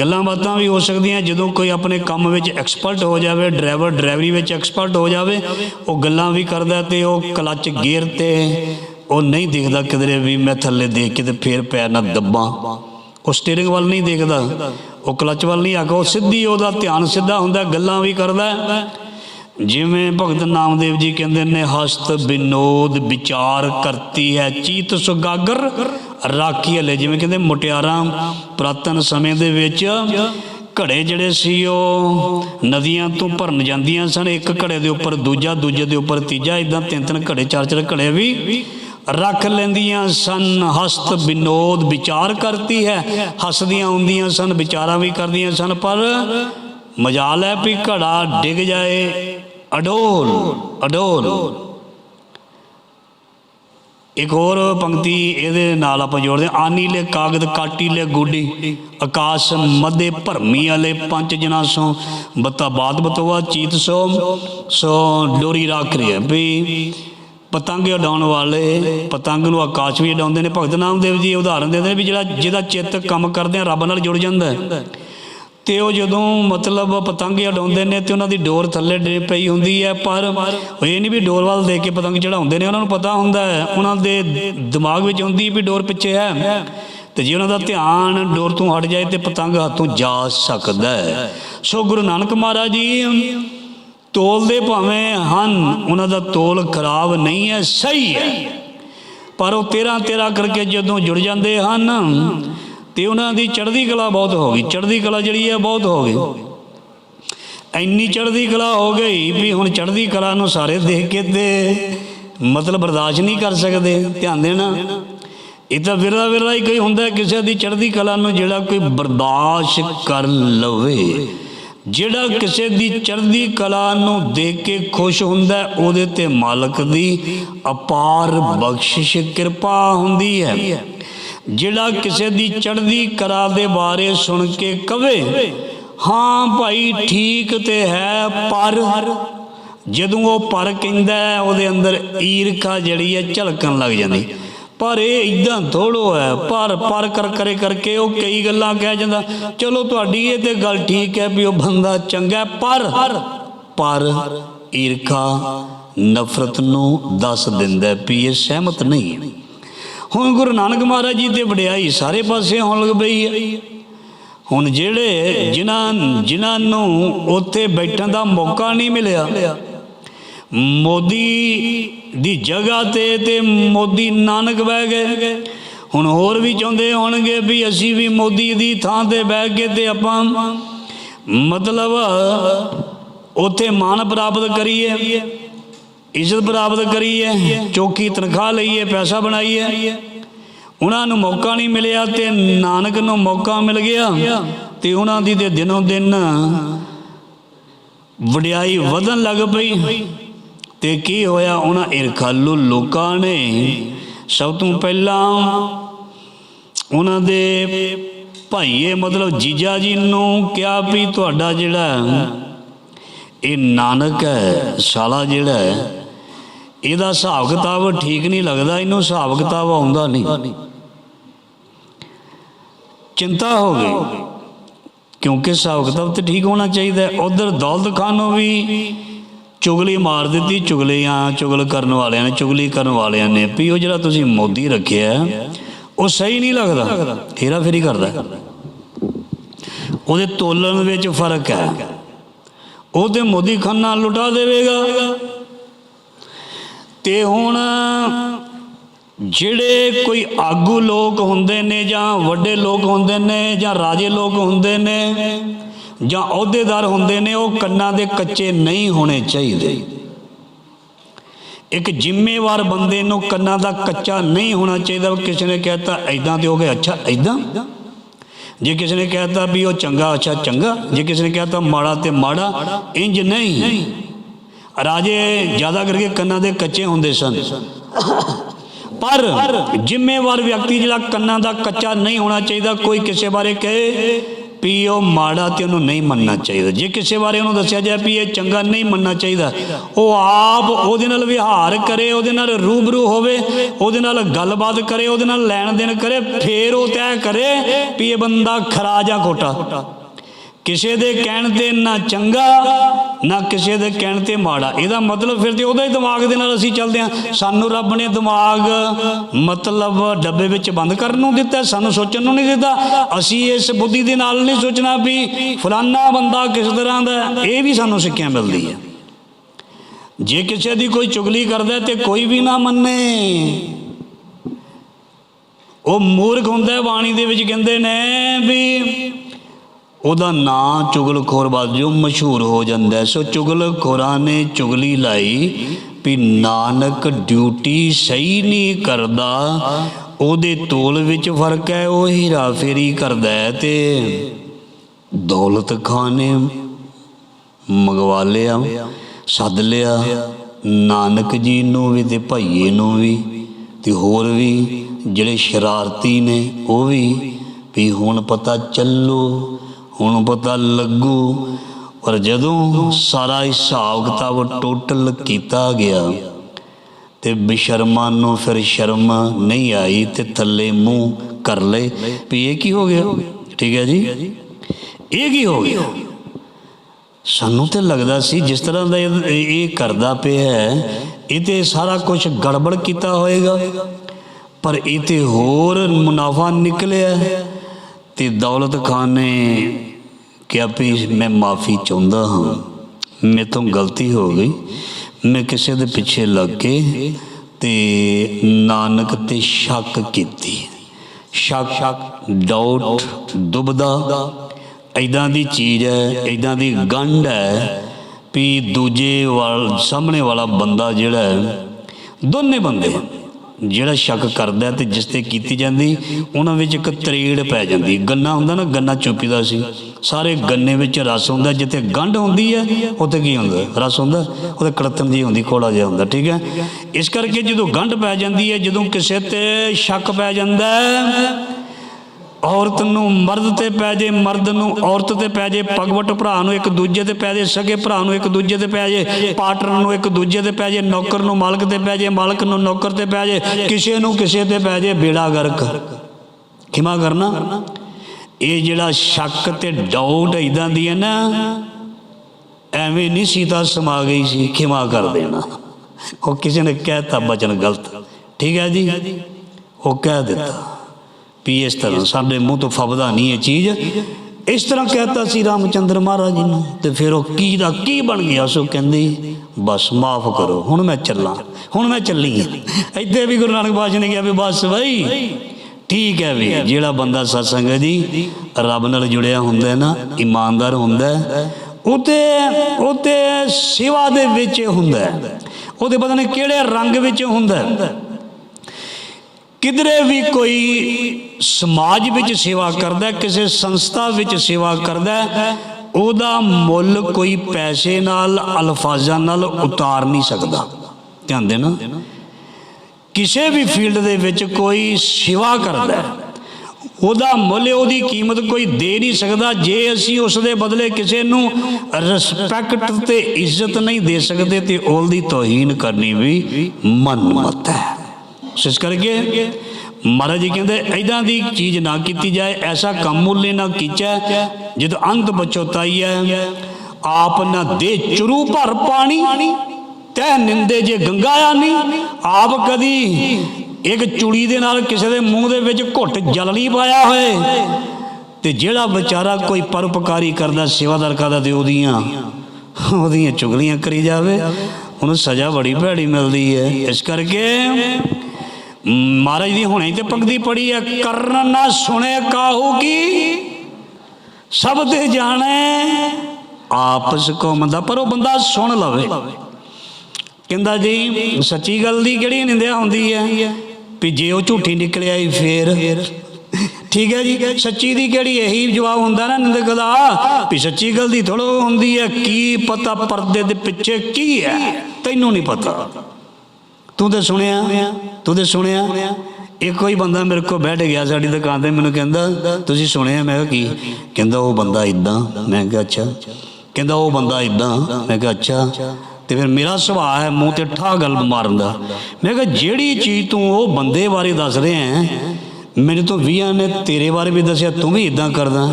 ਗੱਲਾਂ ਬਾਤਾਂ ਵੀ ਹੋ ਸਕਦੀਆਂ, ਜਦੋਂ ਕੋਈ ਆਪਣੇ ਕੰਮ ਵਿੱਚ ਐਕਸਪਰਟ ਹੋ ਜਾਵੇ, ਡਰਾਈਵਰ ਡਰਾਈਵਰੀ ਵਿੱਚ ਐਕਸਪਰਟ ਹੋ ਜਾਵੇ, ਉਹ ਗੱਲਾਂ ਵੀ ਕਰਦਾ ਤੇ ਉਹ ਕਲਚ ਗੇਅਰ ਤੇ ਉਹ ਨਹੀਂ ਦੇਖਦਾ ਕਿਧਰੇ ਵੀ ਮੈਂ ਥੱਲੇ ਦੇਖ ਕੇ ਤੇ ਫੇਰ ਪੈਰ ਨਾਲ ਦੱਬਾਂ। ਉਹ ਸਟੀਅਰਿੰਗ ਵੱਲ ਨਹੀਂ ਦੇਖਦਾ। ਉਹ ਕਲਚ ਵੱਲ ਨਹੀਂ ਆਗਾ ਉਹ ਸਿੱਧੀ ਉਹਦਾ ਧਿਆਨ ਸਿੱਧਾ ਹੁੰਦਾ, ਗੱਲਾਂ ਵੀ ਕਰਦਾ। ਜਿਵੇਂ ਭਗਤ ਨਾਮਦੇਵ ਜੀ ਕਹਿੰਦੇ ਨੇ, ਹਸਤ ਬਿਨੋਦ ਵਿਚਾਰ ਕਰਤੀ ਹੈ ਚੀਤ ਸੁਗਾਗਰ, ਰਾਖੀ ਹਲੇ। ਜਿਵੇਂ ਕਹਿੰਦੇ ਮੁਟਿਆਰਾਂ ਪ੍ਰਾਤਨ ਸਮੇਂ ਦੇ ਵਿੱਚ ਘੜੇ ਜਿਹੜੇ ਸੀ, ਉਹ ਨਦੀਆਂ ਤੋਂ ਭਰਨ ਜਾਂਦੀਆਂ ਸਨ। ਇੱਕ ਘੜੇ ਦੇ ਉੱਪਰ ਦੂਜਾ, ਦੂਜੇ ਦੇ ਉੱਪਰ ਤੀਜਾ। ਇਦਾਂ ਤਿੰਨ ਤਿੰਨ ਘੜੇ ਚਾਰ ਚਾਰ ਘੜੇ ਵੀ ਰੱਖ ਲੈਂਦੀਆਂ ਸਨ, ਹਸਤ ਬਿਨੋਦ ਵਿਚਾਰ ਕਰਤੀ ਹੈ। ਹੱਸਦੀਆਂ ਹੁੰਦੀਆਂ ਸਨ, ਵਿਚਾਰਾਂ ਵੀ ਕਰਦੀਆਂ ਸਨ, ਪਰ ਮਜਾਲ ਹੈ ਵੀ ਘੜਾ ਡਿੱਗ ਜਾਏ। ਅਡੋਲ ਅਡੋਲ। ਇੱਕ ਹੋਰ ਪੰਕਤੀ ਇਹਦੇ ਨਾਲ ਆਪਾਂ ਜੋੜਦੇ ਹਾਂ। ਆਨੀ ਲੈ ਕਾਗਦ, ਕਾਟੀ ਲੈ ਗੋਡੀ। ਆਕਾਸ਼ ਮਦੇ ਭਰਮੀ ਵਾਲੇ ਪੰਜ ਜਨਾ ਸੋ। ਬਤਾ ਬਾਤ ਬਤਵਾ ਚੀਤ ਸੋ। ਸੋ ਡੋਰੀ ਰੱਖ ਰਿਹਾ ਵੀ ਪਤੰਗ ਉਡਾਉਣ ਵਾਲੇ ਪਤੰਗ ਨੂੰ ਆਕਾਸ਼ ਵੀ ਉਡਾਉਂਦੇ ਨੇ। ਭਗਤ ਨਾਮਦੇਵ ਜੀ ਉਦਾਹਰਨ ਦਿੰਦੇ ਨੇ ਵੀ ਜਿਹੜਾ ਜਿਹਦਾ ਚਿੱਤ ਕੰਮ ਕਰਦੇ ਆ, ਰੱਬ ਨਾਲ ਜੁੜ ਜਾਂਦਾ ਹੈ। ਤੇ ਉਹ ਜਦੋਂ ਮਤਲਬ ਪਤੰਗ ਉਡਾਉਂਦੇ ਨੇ ਤੇ ਉਹਨਾਂ ਦੀ ਡੋਰ ਥੱਲੇ ਡੇ ਪਈ ਹੁੰਦੀ ਹੈ, ਪਰ ਉਹ ਇਹ ਨਹੀਂ ਵੀ ਡੋਰ ਵੱਲ ਦੇਖ ਕੇ ਪਤੰਗ ਚੜਾਉਂਦੇ ਨੇ, ਉਹਨਾਂ ਨੂੰ ਪਤਾ ਹੁੰਦਾ ਹੈ। ਉਹਨਾਂ ਦੇ ਦਿਮਾਗ ਵਿੱਚ ਹੁੰਦੀ ਵੀ ਡੋਰ ਪਿੱਛੇ ਹੈ। ਤੇ ਜੇ ਉਹਨਾਂ ਦਾ ਧਿਆਨ ਡੋਰ ਤੋਂ ਹਟ ਜਾਏ ਤੇ ਪਤੰਗ ਹੱਥੋਂ ਜਾ ਸਕਦਾ ਹੈ। ਸੋ ਗੁਰੂ ਨਾਨਕ ਮਹਾਰਾਜ ਜੀ ਤੋਲਦੇ ਭਾਵੇਂ ਹਨ, ਉਹਨਾਂ ਦਾ ਤੋਲ ਖਰਾਬ ਨਹੀਂ ਹੈ, ਸਹੀ ਹੈ। ਪਰ ਉਹ 13 13 ਕਰਕੇ ਜਦੋਂ ਜੁੜ ਜਾਂਦੇ ਹਨ, ਤੇ ਉਹਨਾਂ ਦੀ ਚੜ੍ਹਦੀ ਕਲਾ ਬਹੁਤ ਹੋ ਗਈ। ਚੜ੍ਹਦੀ ਕਲਾ ਜਿਹੜੀ ਹੈ, ਬਹੁਤ ਹੋ ਗਈ। ਇੰਨੀ ਚੜ੍ਹਦੀ ਕਲਾ ਹੋ ਗਈ ਵੀ ਹੁਣ ਚੜ੍ਹਦੀ ਕਲਾ ਨੂੰ ਸਾਰੇ ਦੇਖ ਕੇ ਤੇ ਮਤਲਬ ਬਰਦਾਸ਼ਤ ਨਹੀਂ ਕਰ ਸਕਦੇ। ਧਿਆਨ ਦੇਣਾ। ਇਹ ਤਾਂ ਵਿਰਲਾ ਵਿਰਲਾ ਹੀ ਕੋਈ ਹੁੰਦਾ ਕਿਸੇ ਦੀ ਚੜ੍ਹਦੀ ਕਲਾ ਨੂੰ ਜਿਹੜਾ ਕੋਈ ਬਰਦਾਸ਼ਤ ਕਰ ਲਵੇ। ਜਿਹੜਾ ਕਿਸੇ ਦੀ ਚੜ੍ਹਦੀ ਕਲਾ ਨੂੰ ਦੇਖ ਕੇ ਖੁਸ਼ ਹੁੰਦਾ ਉਹਦੇ ਤੇ ਮਾਲਕ ਦੀ ਅਪਾਰ ਬਖਸ਼ਿਸ਼, ਕਿਰਪਾ ਹੁੰਦੀ ਹੈ। ਜਿਹੜਾ ਕਿਸੇ ਦੀ ਚੜ੍ਹਦੀ ਕਲਾ ਦੇ ਬਾਰੇ ਸੁਣ ਕੇ ਕਵੇ, ਹਾਂ ਭਾਈ, ਠੀਕ ਤੇ ਹੈ, ਪਰ ਜਦੋਂ ਉਹ ਪਰ ਕਹਿੰਦਾ ਉਹਦੇ ਅੰਦਰ ਈਰਖਾ ਜਿਹੜੀ ਹੈ ਝਲਕਣ ਲੱਗ ਜਾਂਦੀ। ਪਰ ਇਹ ਇਦਾਂ ਥੋੜੋ ਹੈ ਪਰ ਪਰ ਕਰ ਕਰੇ ਕਰਕੇ ਉਹ ਕਈ ਗੱਲਾਂ ਕਹਿ ਜਾਂਦਾ ਚਲੋ ਤੁਹਾਡੀ ਇਹ ਤੇ ਗੱਲ ਠੀਕ ਹੈ ਵੀ ਉਹ ਬੰਦਾ ਚੰਗਾ ਹੈ, ਪਰ ਪਰ ਈਰਖਾ ਨਫ਼ਰਤ ਨੂੰ ਦੱਸ ਦਿੰਦਾ ਵੀ ਇਹ ਸਹਿਮਤ ਨਹੀਂ ਹੈ। ਹੁਣ ਗੁਰੂ ਨਾਨਕ ਮਹਾਰਾਜ ਜੀ ਤੇ ਵਡਿਆਈ ਸਾਰੇ ਪਾਸੇ ਹੋਣ ਲੱਗ ਪਈ ਹੈ। ਹੁਣ ਜਿਹੜੇ ਜਿਨ੍ਹਾਂ ਜਿਨ੍ਹਾਂ ਨੂੰ ਉੱਥੇ ਬੈਠਣ ਦਾ ਮੌਕਾ ਨਹੀਂ ਮਿਲਿਆ ਮੋਦੀ ਦੀ ਜਗ੍ਹਾ ਤੇ ਤੇ ਮੋਦੀ ਨਾਨਕ ਬਹਿ ਗਏ। ਹੁਣ ਹੋਰ ਵੀ ਚਾਹੁੰਦੇ ਹੋਣਗੇ ਵੀ ਅਸੀਂ ਵੀ ਮੋਦੀ ਦੀ ਥਾਂ ਤੇ ਬਹਿ ਕੇ ਤੇ ਆਪਾਂ ਮਤਲਬ ਉੱਥੇ ਮਾਨ ਪ੍ਰਾਪਤ ਕਰੀਏ, ਇੱਜ਼ਤ ਪ੍ਰਾਪਤ ਕਰੀਏ, ਚੌਕੀ ਤਨਖਾਹ ਲਈਏ, ਪੈਸਾ ਬਣਾਈਏ। ਉਹਨਾਂ ਨੂੰ ਮੌਕਾ ਨਹੀਂ ਮਿਲਿਆ ਤੇ ਨਾਨਕ ਨੂੰ ਮੌਕਾ ਮਿਲ ਗਿਆ ਤੇ ਉਹਨਾਂ ਦੀ ਤੇ ਦਿਨੋਂ ਦਿਨ ਵਡਿਆਈ ਵਧਣ ਲੱਗ ਪਈ। ਤੇ ਕੀ ਹੋਇਆ? ਉਹਨਾਂ ਇਰਖਾਲੂ ਲੋਕਾਂ ਨੇ ਸਭ ਤੋਂ ਪਹਿਲਾਂ ਉਹਨਾਂ ਦੇ ਭਾਈਏ, ਮਤਲਬ ਜੀਜਾ ਜੀ ਨੂੰ ਕਿਹਾ ਵੀ ਤੁਹਾਡਾ ਜਿਹੜਾ ਇਹ ਨਾਨਕ ਹੈ, ਸਾਲਾ ਜਿਹੜਾ ਹੈ, ਇਹਦਾ ਹਿਸਾਬ ਕਿਤਾਬ ਠੀਕ ਨਹੀਂ ਲੱਗਦਾ, ਇਹਨੂੰ ਹਿਸਾਬ ਕਿਤਾਬ ਆਉਂਦਾ ਨਹੀਂ। ਚਿੰਤਾ ਹੋ ਗਈ, ਕਿਉਂਕਿ ਹਿਸਾਬ ਕਿਤਾਬ ਤੇ ਠੀਕ ਹੋਣਾ ਚਾਹੀਦਾ ਉਧਰ ਦੌਲਤ ਖਾਨ ਨੂੰ ਵੀ ਚੁਗਲੀ ਮਾਰ ਦਿੱਤੀ, ਚੁਗਲੀਆਂ, ਚੁਗਲ ਕਰਨ ਵਾਲਿਆਂ ਨੇ, ਚੁਗਲੀ ਕਰਨ ਵਾਲਿਆਂ ਨੇ। ਵੀ ਉਹ ਜਿਹੜਾ ਤੁਸੀਂ ਮੋਦੀ ਰੱਖਿਆ, ਉਹ ਸਹੀ ਨਹੀਂ ਲੱਗਦਾ। ਹੇਰਾ ਫੇਰੀ ਕਰਦਾ। ਉਹਦੇ ਤੋਲਣ ਵਿੱਚ ਫ਼ਰਕ ਹੈ। ਉਹ ਤੇ ਮੋਦੀ ਖੰਨਾ ਲੁਟਾ ਦੇਵੇਗਾ। ਤੇ ਹੁਣ ਜਿਹੜੇ ਕੋਈ ਆਗੂ ਲੋਕ ਹੁੰਦੇ ਨੇ ਜਾਂ ਵੱਡੇ ਲੋਕ ਹੁੰਦੇ ਨੇ ਜਾਂ ਰਾਜੇ ਲੋਕ ਹੁੰਦੇ ਨੇ ਜਾਂ ਅਹੁਦੇਦਾਰ ਹੁੰਦੇ ਨੇ ਉਹ ਕੰਨਾਂ ਦੇ ਕੱਚੇ ਨਹੀਂ ਹੋਣੇ ਚਾਹੀਦੇ। ਇੱਕ ਜ਼ਿੰਮੇਵਾਰ ਬੰਦੇ ਨੂੰ ਕੰਨਾਂ ਦਾ ਕੱਚਾ ਨਹੀਂ ਹੋਣਾ ਚਾਹੀਦਾ ਕਿਸੇ ਨੇ ਕਹਿਤਾ ਐਦਾਂ ਤੇ ਹੋ ਗਿਆ ਅੱਛਾ ਐਦਾਂ ਜੇ ਕਿਸੇ ਨੇ ਕਹਿਤਾ ਵੀ ਉਹ ਚੰਗਾ ਅੱਛਾ ਚੰਗਾ ਜੇ ਕਿਸੇ ਨੇ ਕਹਿਤਾ ਮਾੜਾ ਤੇ ਮਾੜਾ ਇੰਜ ਨਹੀਂ। ਰਾਜੇ ਜ਼ਿਆਦਾ ਕਰਕੇ ਕੰਨਾਂ ਦੇ ਕੱਚੇ ਹੁੰਦੇ ਸਨ। ਪਰ ਜ਼ਿੰਮੇਵਾਰ ਵਿਅਕਤੀ ਜਿਹੜਾ ਕੰਨਾਂ ਦਾ ਕੱਚਾ ਨਹੀਂ ਹੋਣਾ ਚਾਹੀਦਾ ਕੋਈ ਕਿਸੇ ਬਾਰੇ ਕਹੇ ਵੀ ਉਹ ਮਾੜਾ ਤੇ ਉਹਨੂੰ ਨਹੀਂ ਮੰਨਣਾ ਚਾਹੀਦਾ। ਜੇ ਕਿਸੇ ਬਾਰੇ ਉਹਨੂੰ ਦੱਸਿਆ ਜਾਏ ਵੀ ਇਹ ਚੰਗਾ ਨਹੀਂ ਮੰਨਣਾ ਚਾਹੀਦਾ, ਉਹ ਆਪ ਉਹਦੇ ਨਾਲ ਵਿਹਾਰ ਕਰੇ, ਉਹਦੇ ਨਾਲ ਰੂਬਰੂ ਹੋਵੇ, ਉਹਦੇ ਨਾਲ ਗੱਲਬਾਤ ਕਰੇ, ਉਹਦੇ ਨਾਲ ਲੈਣ ਦੇਣ ਕਰੇ, ਫੇਰ ਉਹ ਤੈਅ ਕਰੇ ਵੀ ਇਹ ਬੰਦਾ ਖਰਾ ਜਾਂ ਖੋਟਾ। ਕਿਸੇ ਦੇ ਕਹਿਣ ਤੇ ਨਾ ਚੰਗਾ, ਨਾ ਕਿਸੇ ਦੇ ਕਹਿਣ ਤੇ ਮਾੜਾ। ਇਹਦਾ ਮਤਲਬ ਫਿਰ ਤੇ ਉਹਦਾ ਹੀ ਦਿਮਾਗ ਦੇ ਨਾਲ ਅਸੀਂ ਚੱਲਦੇ ਹਾਂ। ਸਾਨੂੰ ਰੱਬ ਨੇ ਦਿਮਾਗ ਮਤਲਬ ਡੱਬੇ ਵਿੱਚ ਬੰਦ ਕਰਨ ਨੂੰ ਦਿੱਤਾ, ਸਾਨੂੰ ਸੋਚਣ ਨੂੰ ਨਹੀਂ ਦਿੱਤਾ। ਅਸੀਂ ਇਸ ਬੁੱਧੀ ਦੇ ਨਾਲ ਨਹੀਂ ਸੋਚਣਾ ਵੀ ਫਲਾਨਾ ਬੰਦਾ ਕਿਸ ਤਰ੍ਹਾਂ ਦਾ ਇਹ ਵੀ ਸਾਨੂੰ ਸਿੱਖਿਆ ਮਿਲਦੀ ਹੈ। ਜੇ ਕਿਸੇ ਦੀ ਕੋਈ ਚੁਗਲੀ ਕਰਦਾ ਤੇ ਕੋਈ ਵੀ ਨਾ ਮੰਨੇ। ਉਹ ਮੂਰਖ ਹੁੰਦਾ ਬਾਣੀ ਦੇ ਵਿੱਚ ਕਹਿੰਦੇ ਨੇ ਵੀ ਉਹਦਾ ਨਾਂ ਚੁਗਲਖੋਰ ਬਾਜੂ ਮਸ਼ਹੂਰ ਹੋ ਜਾਂਦਾ ਹੈ। ਸੋ ਚੁਗਲਖੋਰਾਂ ਨੇ ਚੁਗਲੀ ਲਾਈ ਵੀ ਨਾਨਕ ਡਿਊਟੀ ਸਹੀ ਨਹੀਂ ਕਰਦਾ, ਉਹਦੇ ਤੋਲ ਵਿੱਚ ਫ਼ਰਕ ਹੈ, ਉਹ ਹੀਰਾ ਫੇਰੀ ਕਰਦਾ ਹੈ ਤੇ ਦੌਲਤ ਖਾਨ ਨੇ ਮੰਗਵਾ ਲਿਆ, ਸੱਦ ਲਿਆ ਨਾਨਕ ਜੀ ਨੂੰ ਵੀ ਤੇ ਭਾਈਏ ਨੂੰ ਵੀ ਤੇ ਹੋਰ ਵੀ ਜਿਹੜੇ ਸ਼ਰਾਰਤੀ ਨੇ, ਉਹ ਵੀ ਵੀ ਹੁਣ ਪਤਾ ਚੱਲੋ ਹੁਣ ਪਤਾ ਲੱਗੂ, ਪਰ ਜਦੋਂ ਸਾਰਾ ਹਿਸਾਬ ਕਿਤਾਬ ਟੋਟਲ ਕੀਤਾ ਗਿਆ ਤੇ ਬੇਸ਼ਰਮਾਂ ਨੂੰ ਫਿਰ ਸ਼ਰਮ ਨਹੀਂ ਆਈ ਤੇ ਥੱਲੇ ਮੂੰਹ ਕਰ ਲਏ ਵੀ ਇਹ ਕੀ ਹੋ ਗਿਆ? ਠੀਕ ਹੈ ਜੀ? ਇਹ ਕੀ ਹੋ ਗਿਆ? ਸਾਨੂੰ ਤੇ ਲੱਗਦਾ ਸੀ ਜਿਸ ਤਰ੍ਹਾਂ ਦਾ ਇਹ ਇਹ ਕਰਦਾ ਪਿਆ ਹੈ, ਇਹ ਤੇ ਸਾਰਾ ਕੁਝ ਗੜਬੜ ਕੀਤਾ ਹੋਏਗਾ, ਪਰ ਇਹ ਤੇ ਹੋਰ ਮੁਨਾਫਾ ਨਿਕਲਿਆ ਤੇ ਦੌਲਤ ਖਾਨ ਨੇ ਕਿਹਾ ਵੀ ਮੈਂ ਮਾਫੀ ਚਾਹੁੰਦਾ ਹਾਂ। ਮੇਰੇ ਤੋਂ ਗਲਤੀ ਹੋ ਗਈ। ਮੈਂ ਕਿਸੇ ਦੇ ਪਿੱਛੇ ਲੱਗ ਕੇ ਤੇ ਨਾਨਕ ਤੇ ਸ਼ੱਕ ਕੀਤੀ। ਸ਼ੱਕ, ਡਾਊਟ ਦੁਬਦਾ। ਐਦਾਂ ਦੀ ਚੀਜ਼ ਹੈ ਐਦਾਂ ਦੀ ਗੰਢ ਹੈ ਵੀ ਦੂਜੇ ਵਾਲ, ਸਾਹਮਣੇ ਵਾਲਾ ਬੰਦਾ ਜਿਹੜਾ ਹੈ, ਦੋਨੇ ਬੰਦੇ ਜਿਹੜਾ ਸ਼ੱਕ ਕਰਦਾ ਹੈ ਤੇ ਜਿਸ ਤੇ ਕੀਤੀ ਜਾਂਦੀ, ਉਹਨਾਂ ਵਿੱਚ ਇੱਕ ਤਰੇੜ ਪੈ ਜਾਂਦੀ। ਗੰਨਾ ਹੁੰਦਾ ਨਾ, ਗੰਨਾ ਚੁੱਪੀਦਾ ਸੀ। ਸਾਰੇ ਗੰਨੇ ਵਿੱਚ ਰਸ ਹੁੰਦਾ, ਜਿੱਥੇ ਗੰਢ ਹੁੰਦੀ ਹੈ, ਉੱਥੇ ਕੀ ਹੁੰਦਾ? ਰਸ ਹੁੰਦਾ ਉਹਦੇ ਕੜਤਨ ਜੀ ਹੁੰਦੀ ਕੋੜਾ ਜਿਹਾ ਹੁੰਦਾ, ਠੀਕ ਹੈ? ਇਸ ਕਰਕੇ ਜਦੋਂ ਗੰਢ ਪੈ ਜਾਂਦੀ ਹੈ, ਜਦੋਂ ਕਿਸੇ ਤੇ ਸ਼ੱਕ ਪੈ ਜਾਂਦਾ ਔਰਤ ਨੂੰ ਮਰਦ ਤੇ ਪੈ ਜੇ, ਮਰਦ ਨੂੰ ਔਰਤ ਤੇ ਪੈ ਜੇ ਪਗਵਟ ਭਰਾ ਨੂੰ ਇੱਕ ਦੂਜੇ ਤੇ ਪੈ ਜੇ, ਸਗੇ ਭਰਾ ਨੂੰ ਇੱਕ ਦੂਜੇ ਤੇ ਪੈ ਜੇ, ਪਾਰਟਨਰ ਨੂੰ ਇੱਕ ਦੂਜੇ ਤੇ ਪੈ ਜੇ, ਨੌਕਰ ਨੂੰ ਮਾਲਕ ਤੇ ਪੈ ਜੇ, ਮਾਲਕ ਨੂੰ ਨੌਕਰ ਤੇ ਪੈ ਜੇ, ਕਿਸੇ ਨੂੰ ਕਿਸੇ ਤੇ ਪੈ ਜੇ, ਬੇੜਾ ਗਰਕ। ਖਿਮਾ ਕਰਨਾ। ਇਹ ਜਿਹੜਾ ਸ਼ੱਕ ਤੇ ਡਾਊਟ ਇਦਾਂ ਦੀ ਹੈ ਨਾ, ਐਵੇਂ ਨਹੀਂ ਸੀਤਾ ਸਮਾ ਗਈ ਸੀ, ਖਿਮਾ ਕਰ ਦੇਣਾ। ਉਹ ਕਿਸੇ ਨੇ ਕਹਿਤਾ ਬਚਨ ਗਲਤ। ਠੀਕ ਹੈ ਜੀ? ਉਹ ਕਹਿ ਦਿੱਤਾ। ਵੀ ਇਸ ਤਰ੍ਹਾਂ ਸਾਡੇ ਮੂੰਹ ਤੋਂ ਫਬਦਾ ਨਹੀਂ ਇਹ ਚੀਜ਼। ਇਸ ਤਰ੍ਹਾਂ ਕਹਿਤਾ ਸੀ ਰਾਮਚੰਦਰ ਮਹਾਰਾਜ ਜੀ ਨੂੰ ਤੇ ਫਿਰ ਉਹ ਕੀ ਦਾ ਕੀ ਬਣ ਗਿਆ ਸੋ ਕਹਿੰਦੀ ਬਸ ਮਾਫ ਕਰੋ ਹੁਣ ਮੈਂ ਚੱਲਾਂ ਹੁਣ ਮੈਂ ਚੱਲੀ ਹਾਂ। ਇੱਥੇ ਵੀ ਗੁਰੂ ਨਾਨਕ ਬਾਦਸ਼ਾਹ ਨੇ ਕਿਹਾ ਵੀ ਬਸ ਬਈ ਠੀਕ ਹੈ ਵੀ ਜਿਹੜਾ ਬੰਦਾ ਸਤਸੰਗ ਦੀ ਰੱਬ ਨਾਲ ਜੁੜਿਆ ਹੁੰਦਾ ਨਾ ਇਮਾਨਦਾਰ ਹੁੰਦਾ ਹੈ, ਉਹਤੇ ਉਹਤੇ ਸੇਵਾ ਦੇ ਵਿੱਚ ਹੁੰਦਾ ਉਹਦੇ ਪਤਾ ਨਹੀਂ ਕਿਹੜੇ ਰੰਗ ਵਿੱਚ ਹੁੰਦਾ ਕਿਧਰੇ ਵੀ ਕੋਈ ਸਮਾਜ ਵਿੱਚ ਸੇਵਾ ਕਰਦਾ, ਕਿਸੇ ਸੰਸਥਾ ਵਿੱਚ ਸੇਵਾ ਕਰਦਾ, ਉਹਦਾ ਮੁੱਲ ਕੋਈ ਪੈਸੇ ਨਾਲ, ਅਲਫਾਜ਼ਾਂ ਨਾਲ ਉਤਾਰ ਨਹੀਂ ਸਕਦਾ। ਧਿਆਨ ਦੇਣਾ। ਕਿਸੇ ਵੀ ਫੀਲਡ ਦੇ ਵਿੱਚ ਕੋਈ ਸੇਵਾ ਕਰਦਾ, ਉਹਦਾ ਮੁੱਲ, ਉਹਦੀ ਕੀਮਤ ਕੋਈ ਦੇ ਨਹੀਂ ਸਕਦਾ, ਜੇ ਅਸੀਂ ਉਸ ਦੇ ਬਦਲੇ ਕਿਸੇ ਨੂੰ ਰਿਸਪੈਕਟ ਤੇ ਇੱਜ਼ਤ ਨਹੀਂ ਦੇ ਸਕਦੇ ਤੇ ਉਹਦੀ ਤੋਹੀਨ ਕਰਨੀ ਵੀ ਮਨਮਤ ਹੈ। ਇਸ ਕਰਕੇ ਮਹਾਰਾਜ ਜੀ ਕਹਿੰਦੇ ਐਦਾਂ ਦੀ ਚੀਜ਼ ਨਾ ਕੀਤੀ ਜਾਏ, ਐਸਾ ਕੰਮ ਮੁੱਲੇ ਨਾ ਕੀਚੈ, ਜਦ ਅੰਤ ਬਚੋਤਾਈ ਹੈ, ਆਪ ਨਾ ਦੇ ਚੁਰੂ ਭਰ ਪਾਣੀ ਤੈ ਨਿੰਦੇ ਜੇ ਗੰਗਾ ਆ ਆਪ ਕਦੀ ਇੱਕ ਚੁੜੀ ਦੇ ਨਾਲ ਕਿਸੇ ਦੇ ਮੂੰਹ ਦੇ ਵਿੱਚ ਘੁੱਟ ਜਲ ਨਹੀਂ ਪਾਇਆ ਹੋਏ। ਤੇ ਜਿਹੜਾ ਵਿਚਾਰਾ ਕੋਈ ਪਰਉਪਕਾਰੀ ਕਰਦਾ, ਸੇਵਾਦਾਰ ਕਰਦਾ ਤੇ ਉਹਦੀਆਂ ਉਹਦੀਆਂ ਚੁਗਲੀਆਂ ਕਰੀ ਜਾਵੇ, ਉਹਨੂੰ ਸਜ਼ਾ ਬੜੀ ਭੈੜੀ ਮਿਲਦੀ ਹੈ। ਇਸ ਕਰਕੇ ਮਹਾਰਾਜ ਦੀ ਹੁਣੇ ਤੇ ਪੰਕਤੀ ਪੜੀ ਹੈ ਕਰਨ ਨਾ ਸੁਣੇ ਕਾਹੂ ਕੀ? ਸਭ ਤੇ ਜਾਣੇ, ਆਪਸ ਕੋ ਮੰਦਾ ਪਰ ਉਹ ਬੰਦਾ ਸੁਣ ਲਵੇ। ਕਹਿੰਦਾ ਜੀ, ਸੱਚੀ ਗੱਲ ਦੀ ਕਿਹੜੀ ਨਿੰਦਿਆ ਹੁੰਦੀ ਹੈ? ਵੀ ਜੇ ਉਹ ਝੂਠੀ ਨਿਕਲਿਆ ਹੀ ਫੇਰ। ਠੀਕ ਹੈ ਜੀ, ਸੱਚੀ ਦੀ ਕਿਹੜੀ ਇਹੀ ਜਵਾਬ ਹੁੰਦਾ ਨਾ ਨਿੰਦਕ ਦਾ? ਵੀ ਸੱਚੀ ਗੱਲ ਦੀ ਥੋੜੋ ਹੁੰਦੀ ਹੈ, ਕੀ ਪਤਾ ਪਰਦੇ ਦੇ ਪਿੱਛੇ ਕੀ ਹੈ? ਤੈਨੂੰ ਨਹੀਂ ਪਤਾ। ਤੂੰ ਤੇ ਸੁਣਿਆ, ਤੂੰ ਤੇ ਸੁਣਿਆ। ਇੱਕੋ ਹੀ ਬੰਦਾ ਮੇਰੇ ਕੋਲ ਬੈਠ ਗਿਆ ਸਾਡੀ ਦੁਕਾਨ ਤੇ, ਮੈਨੂੰ ਕਹਿੰਦਾ, ਤੁਸੀਂ ਸੁਣਿਆ? ਮੈਂ ਕਿਹਾ, ਕੀ? ਕਹਿੰਦਾ, ਉਹ ਬੰਦਾ ਇਦਾਂ ਮੈਂ ਕਿਹਾ, ਅੱਛਾ। ਕਹਿੰਦਾ, ਉਹ ਬੰਦਾ ਇਦਾਂ ਮੈਂ ਕਿਹਾ, ਅੱਛਾ। ਤੇ ਫਿਰ ਮੇਰਾ ਸੁਭਾਅ ਹੈ ਮੂੰਹ ਤੇ ਠਾ ਗੱਲ ਮਾਰਨ ਦਾ। ਮੈਂ ਕਿਹਾ, ਜਿਹੜੀ ਚੀਜ਼ ਤੂੰ ਉਹ ਬੰਦੇ ਬਾਰੇ ਦੱਸ ਰਿਹਾ ਹੈ, ਮੈਨੂੰ ਤੋਂ ਵੀਆਂ ਨੇ ਤੇਰੇ ਬਾਰੇ ਵੀ ਦੱਸਿਆ, ਤੂੰ ਵੀ ਇਦਾਂ ਕਰਦਾ।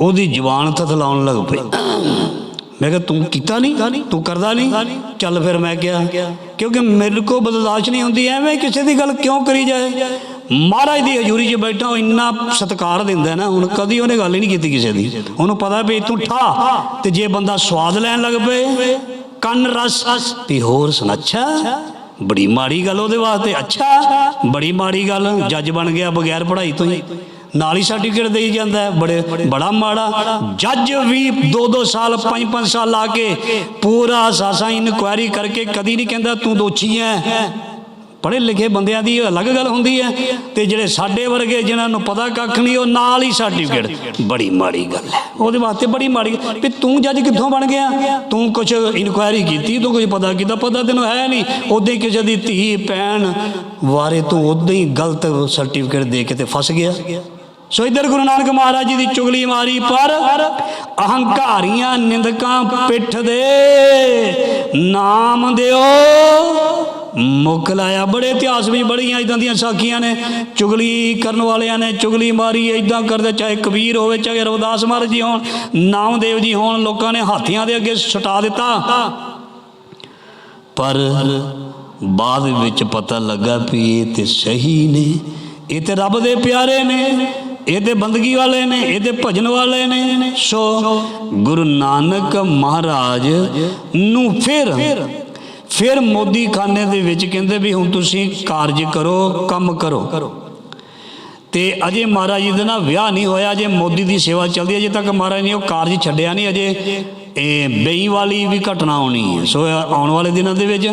ਉਹਦੀ ਜ਼ੁਬਾਨ ਥਥਲਾਉਣ ਲੱਗ ਪਈ। ਮੈਂ ਕਿਹਾ, ਤੂੰ ਕੀਤਾ ਨਹੀਂ ਤੂੰ ਕਰਦਾ ਨਹੀਂ ਚੱਲ ਫਿਰ ਮੈਂ ਕਿਹਾ ਕਿਉਂਕਿ ਮੇਰੇ ਕੋ ਬਰਦਾਸ਼ਤ ਨਹੀਂ ਹੁੰਦੀ, ਐਵੇਂ ਕਿਸੇ ਦੀ ਗੱਲ ਕਿਉਂ ਕਰੀ ਜਾਏ? ਮਹਾਰਾਜ ਦੀ ਹਜ਼ੂਰੀ 'ਚ ਬੈਠਾ ਉਹ ਇੰਨਾ ਸਤਿਕਾਰ ਦਿੰਦਾ ਨਾ, ਹੁਣ ਕਦੀ ਉਹਨੇ ਗੱਲ ਹੀ ਨਹੀਂ ਕੀਤੀ ਕਿਸੇ ਦੀ। ਉਹਨੂੰ ਪਤਾ ਵੀ ਤੂੰ ਠਾ, ਤੇ ਜੇ ਬੰਦਾ ਸਵਾਦ ਲੈਣ ਲੱਗ ਪਏ, ਕੰਨ ਰਸ, ਵੀ ਹੋਰ ਸੁਣ, ਅੱਛਾ, ਬੜੀ ਮਾੜੀ ਗੱਲ ਉਹਦੇ ਵਾਸਤੇ, ਅੱਛਾ, ਬੜੀ ਮਾੜੀ ਗੱਲ, ਜੱਜ ਬਣ ਗਿਆ ਬਗੈਰ ਪੜ੍ਹਾਈ ਤੋਂ ਹੀ। ਨਾਲ ਹੀ ਸਰਟੀਫਿਕੇਟ ਦੇਈ ਜਾਂਦਾ ਬੜੇ ਬੜਾ ਮਾੜਾ। ਜੱਜ ਵੀ 2-2 ਸਾਲ 5-5 ਸਾਲ ਲਾ ਕੇ ਪੂਰਾ ਸਾਸਾ ਇਨਕੁਆਇਰੀ ਕਰਕੇ ਕਦੀ ਨਹੀਂ ਕਹਿੰਦਾ ਤੂੰ ਦੋਸ਼ੀ ਹੈ ਪੜ੍ਹੇ ਲਿਖੇ ਬੰਦਿਆਂ ਦੀ ਅਲੱਗ ਗੱਲ ਹੁੰਦੀ ਹੈ ਤੇ ਜਿਹੜੇ ਸਾਡੇ ਵਰਗੇ ਜਿਨ੍ਹਾਂ ਨੂੰ ਪਤਾ ਕੱਖ ਨਹੀਂ, ਉਹ ਨਾਲ ਹੀ ਸਰਟੀਫਿਕੇਟ ਬੜੀ ਮਾੜੀ ਗੱਲ ਹੈ ਉਹਦੇ ਵਾਸਤੇ ਬੜੀ ਮਾੜੀ ਵੀ ਤੂੰ ਜੱਜ ਕਿੱਥੋਂ ਬਣ ਗਿਆ? ਤੂੰ ਕੁਝ ਇਨਕੁਆਇਰੀ ਕੀਤੀ, ਤੂੰ ਕੁਝ ਪਤਾ ਕੀਤਾ, ਪਤਾ ਤੈਨੂੰ ਹੈ ਨਹੀਂ। ਉਦੋਂ ਹੀ ਕਿਸੇ ਦੀ ਧੀ, ਭੈਣ, ਵਾਰੇ ਤੂੰ ਉਦੋਂ ਹੀ ਗਲਤ ਸਰਟੀਫਿਕੇਟ ਦੇ ਕੇ ਤੇ ਫਸ ਗਿਆ। ਸੋ ਇਧਰ ਗੁਰੂ ਨਾਨਕ ਮਹਾਰਾਜ ਜੀ ਦੀ ਚੁਗਲੀ ਮਾਰੀ ਪਰ ਅਹੰਕਾਰੀਆਂ ਨਿੰਦਕਾਂ ਪਿੱਠ ਦੇ ਨਾਮ ਦਿਓ। ਮੁੱਕ ਲਾਇਆ। ਬੜੇ ਇਤਿਹਾਸ ਵਿੱਚ ਬੜੀਆਂ ਇਦਾਂ ਦੀਆਂ ਸਾਖੀਆਂ ਨੇ, ਚੁਗਲੀ ਕਰਨ ਵਾਲਿਆਂ ਨੇ ਚੁਗਲੀ ਮਾਰੀ ਇਦਾਂ ਕਰਦੇ, ਚਾਹੇ ਕਬੀਰ ਹੋਵੇ, ਚਾਹੇ ਰਵਿਦਾਸ ਮਹਾਰਾਜ ਜੀ ਹੋਣ, ਨਾਮਦੇਵ ਜੀ ਹੋਣ, ਲੋਕਾਂ ਨੇ ਹਾਥੀਆਂ ਦੇ ਅੱਗੇ ਛੁਟਾ ਦਿੱਤਾ। ਪਰ ਬਾਅਦ ਵਿੱਚ ਪਤਾ ਲੱਗਾ ਵੀ ਇਹ ਤੇ ਸਹੀ ਨੇ, ਇਹ ਤੇ ਰੱਬ ਦੇ ਪਿਆਰੇ ਨੇ। ਇਹਦੇ ਬੰਦਗੀ ਵਾਲੇ ਨੇ ਇਹ ਭਜਨ ਵਾਲੇ ਨੇ। ਸੋ ਗੁਰੂ ਨਾਨਕ ਮਹਾਰਾਜ ਨੂੰ ਫਿਰ ਫਿਰ ਮੋਦੀ ਖਾਨੇ ਦੇ ਵਿੱਚ ਕਹਿੰਦੇ ਵੀ ਹੁਣ ਤੁਸੀਂ ਕਾਰਜ ਕਰੋ, ਕੰਮ ਕਰੋ। ਤੇ ਅਜੇ ਮਹਾਰਾਜ ਜੀ ਦੇ ਨਾਲ ਵਿਆਹ ਨਹੀਂ ਹੋਇਆ, ਅਜੇ ਮੋਦੀ ਦੀ ਸੇਵਾ ਚੱਲਦੀ ਅਜੇ ਤੱਕ ਮਹਾਰਾਜ ਨੇ ਉਹ ਕਾਰਜ ਛੱਡਿਆ ਨਹੀਂ, ਅਜੇ ਇਹ ਬੇਈ ਵਾਲੀ ਵੀ ਘਟਨਾ ਆਉਣੀ ਹੈ। ਸੋ ਆਉਣ ਵਾਲੇ ਦਿਨਾਂ ਦੇ ਵਿੱਚ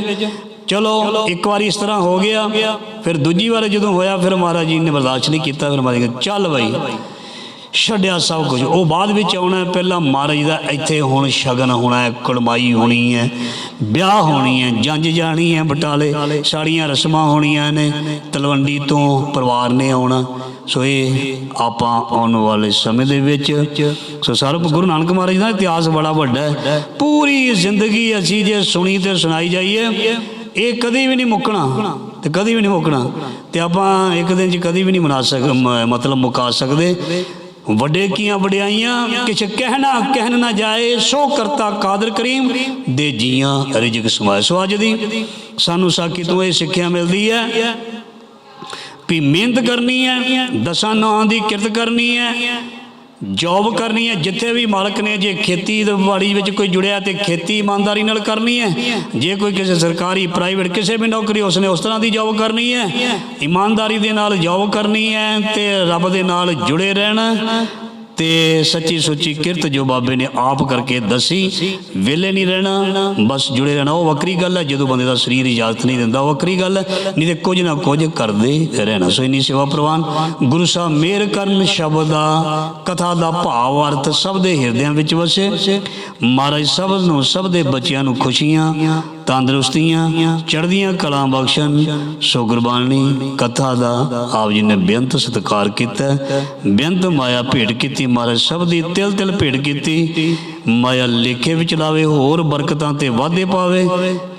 ਚਲੋ, ਇੱਕ ਵਾਰੀ ਇਸ ਤਰ੍ਹਾਂ ਹੋ ਗਿਆ। ਫਿਰ ਦੂਜੀ ਵਾਰ ਜਦੋਂ ਹੋਇਆ, ਫਿਰ ਮਹਾਰਾਜ ਜੀ ਨੇ ਬਰਦਾਸ਼ਤ ਨਹੀਂ ਕੀਤਾ। ਫਿਰ ਮਹਾਰਾਜ ਕਹਿੰਦੇ, ਚੱਲ ਬਾਈ, ਛੱਡਿਆ ਸਭ ਕੁਝ। ਉਹ ਬਾਅਦ ਵਿੱਚ ਆਉਣਾ ਪਹਿਲਾਂ ਮਹਾਰਾਜ ਦਾ ਇੱਥੇ ਹੁਣ ਸ਼ਗਨ ਹੋਣਾ ਹੈ, ਕੁੜਮਾਈ ਹੋਣੀ ਹੈ, ਵਿਆਹ ਹੋਣੀ ਹੈ ਜੰਜ ਜਾਣੀ ਹੈ, ਬਟਾਲੇ ਸਾਰੀਆਂ ਰਸਮਾਂ ਹੋਣੀਆਂ ਨੇ, ਤਲਵੰਡੀ ਤੋਂ ਪਰਿਵਾਰ ਨੇ ਆਉਣਾ। ਸੋ ਇਹ ਆਪਾਂ ਆਉਣ ਵਾਲੇ ਸਮੇਂ ਦੇ ਵਿੱਚ, ਸੋ ਸਰਬ ਗੁਰੂ ਨਾਨਕ ਮਹਾਰਾਜ ਦਾ ਇਤਿਹਾਸ ਬੜਾ ਵੱਡਾ ਹੈ। ਪੂਰੀ ਜ਼ਿੰਦਗੀ ਅਸੀਂ ਜੇ ਸੁਣੀ ਤੇ ਸੁਣਾਈ ਜਾਈਏ ਇਹ ਕਦੀ ਵੀ ਨਹੀਂ ਮੁੱਕਣਾ ਤੇ ਕਦੀ ਵੀ ਨਹੀਂ ਮੁੱਕਣਾ ਤੇ ਆਪਾਂ ਇੱਕ ਦਿਨ ਚ ਕਦੀ ਵੀ ਨਹੀਂ ਮਨਾ ਸਕ ਮਤਲਬ ਮੁਕਾ ਸਕਦੇ। ਵੱਡੇ ਕੀਆਂ ਵਡਿਆਈਆਂ, ਕਿਛ ਕਹਿਣਾ, ਕਹਿਣ ਨਾ ਜਾਏ, ਸੋ ਕਰਤਾ ਕਾਦਰ ਕਰੀਮ, ਦੇ ਜੀਆਂ ਰਿਜਕ ਸਮਾਏ। ਸੋ ਅੱਜ ਦੀ ਸਾਨੂੰ ਸਾਕੀ ਤੋਂ ਇਹ ਸਿੱਖਿਆ ਮਿਲਦੀ ਹੈ ਵੀ ਮਿਹਨਤ ਕਰਨੀ ਹੈ, ਦਸਾਂ ਨਾਂ ਦੀ ਕਿਰਤ ਕਰਨੀ ਹੈ ਜੌਬ ਕਰਨੀ ਹੈ, ਜਿੱਥੇ ਵੀ ਮਾਲਕ ਨੇ, ਜੇ ਖੇਤੀ ਦੇ ਬਾੜੀ ਵਿੱਚ ਕੋਈ ਜੁੜਿਆ ਤੇ ਖੇਤੀ ਇਮਾਨਦਾਰੀ ਨਾਲ ਕਰਨੀ ਹੈ। ਜੇ ਕੋਈ ਕਿਸੇ ਸਰਕਾਰੀ ਪ੍ਰਾਈਵੇਟ ਕਿਸੇ ਵੀ ਨੌਕਰੀ, ਉਸਨੇ ਉਸ ਤਰ੍ਹਾਂ ਦੀ ਜੌਬ ਕਰਨੀ ਹੈ। ਇਮਾਨਦਾਰੀ ਦੇ ਨਾਲ ਜੌਬ ਕਰਨੀ ਹੈ ਤੇ ਰੱਬ ਦੇ ਨਾਲ ਜੁੜੇ ਰਹਿਣਾ। ਤੇ ਸੱਚੀ ਸੁੱਚੀ ਕਿਰਤ ਜੋ ਬਾਬੇ ਨੇ ਆਪ ਕਰਕੇ ਦੱਸੀ, ਵਿਹਲੇ ਨਹੀਂ ਰਹਿਣਾ, ਬਸ ਜੁੜੇ ਰਹਿਣਾ, ਉਹ ਵੱਖਰੀ ਗੱਲ ਹੈ, ਜਦੋਂ ਬੰਦੇ ਦਾ ਸਰੀਰ ਇਜਾਜ਼ਤ ਨਹੀਂ ਦਿੰਦਾ, ਉਹ ਵੱਖਰੀ ਗੱਲ ਹੈ, ਨਹੀਂ ਤੇ ਕੁਝ ਨਾ ਕੁਝ ਕਰਦੇ ਰਹਿਣਾ। ਸੋ ਇਨੀ ਸੇਵਾ ਪ੍ਰਵਾਨ, ਗੁਰੂ ਸਾਹਿਬ ਮਿਹਰ ਕਰਨ ਸ਼ਬਦ ਦਾ, ਕਥਾ ਦਾ ਭਾਵ, ਅਰਥ ਸਭ ਦੇ ਹਿਰਦਿਆਂ ਵਿੱਚ ਵਸੇ। ਮਹਾਰਾਜ ਸਭ ਨੂੰ, ਸਭ ਦੇ ਬੱਚਿਆਂ ਨੂੰ ਖੁਸ਼ੀਆਂ ਤੰਦਰੁਸਤੀਆਂ, ਚੜ੍ਹਦੀਆਂ ਕਲਾਂ ਬਖਸ਼ਣ ਸੋ ਗੁਰਬਾਣੀ ਕਥਾ ਦਾ ਆਪ ਜੀ ਨੇ ਬੇਅੰਤ ਸਤਿਕਾਰ ਕੀਤਾ। ਬੇਅੰਤ ਮਾਇਆ ਭੇਟ ਕੀਤੀ, ਮਹਾਰਾਜ ਸਭ ਦੀ ਤਿਲ ਤਿਲ ਭੇਟ ਕੀਤੀ। ਮਾਇਆ ਲੇਖੇ ਵਿੱਚ ਲਾਵੇ, ਹੋਰ ਬਰਕਤਾਂ ਤੇ ਵਾਧੇ ਪਾਵੇ।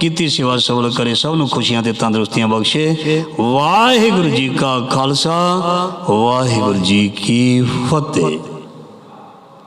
ਕੀਤੀ ਸੇਵਾ ਸਫਲ ਕਰੇ, ਸਭ ਨੂੰ ਖੁਸ਼ੀਆਂ ਤੇ ਤੰਦਰੁਸਤੀਆਂ ਬਖਸ਼ੇ। ਵਾਹਿਗੁਰੂ ਜੀ ਕਾ ਖਾਲਸਾ, ਵਾਹਿਗੁਰੂ ਜੀ ਕੀ ਫਤਿਹ।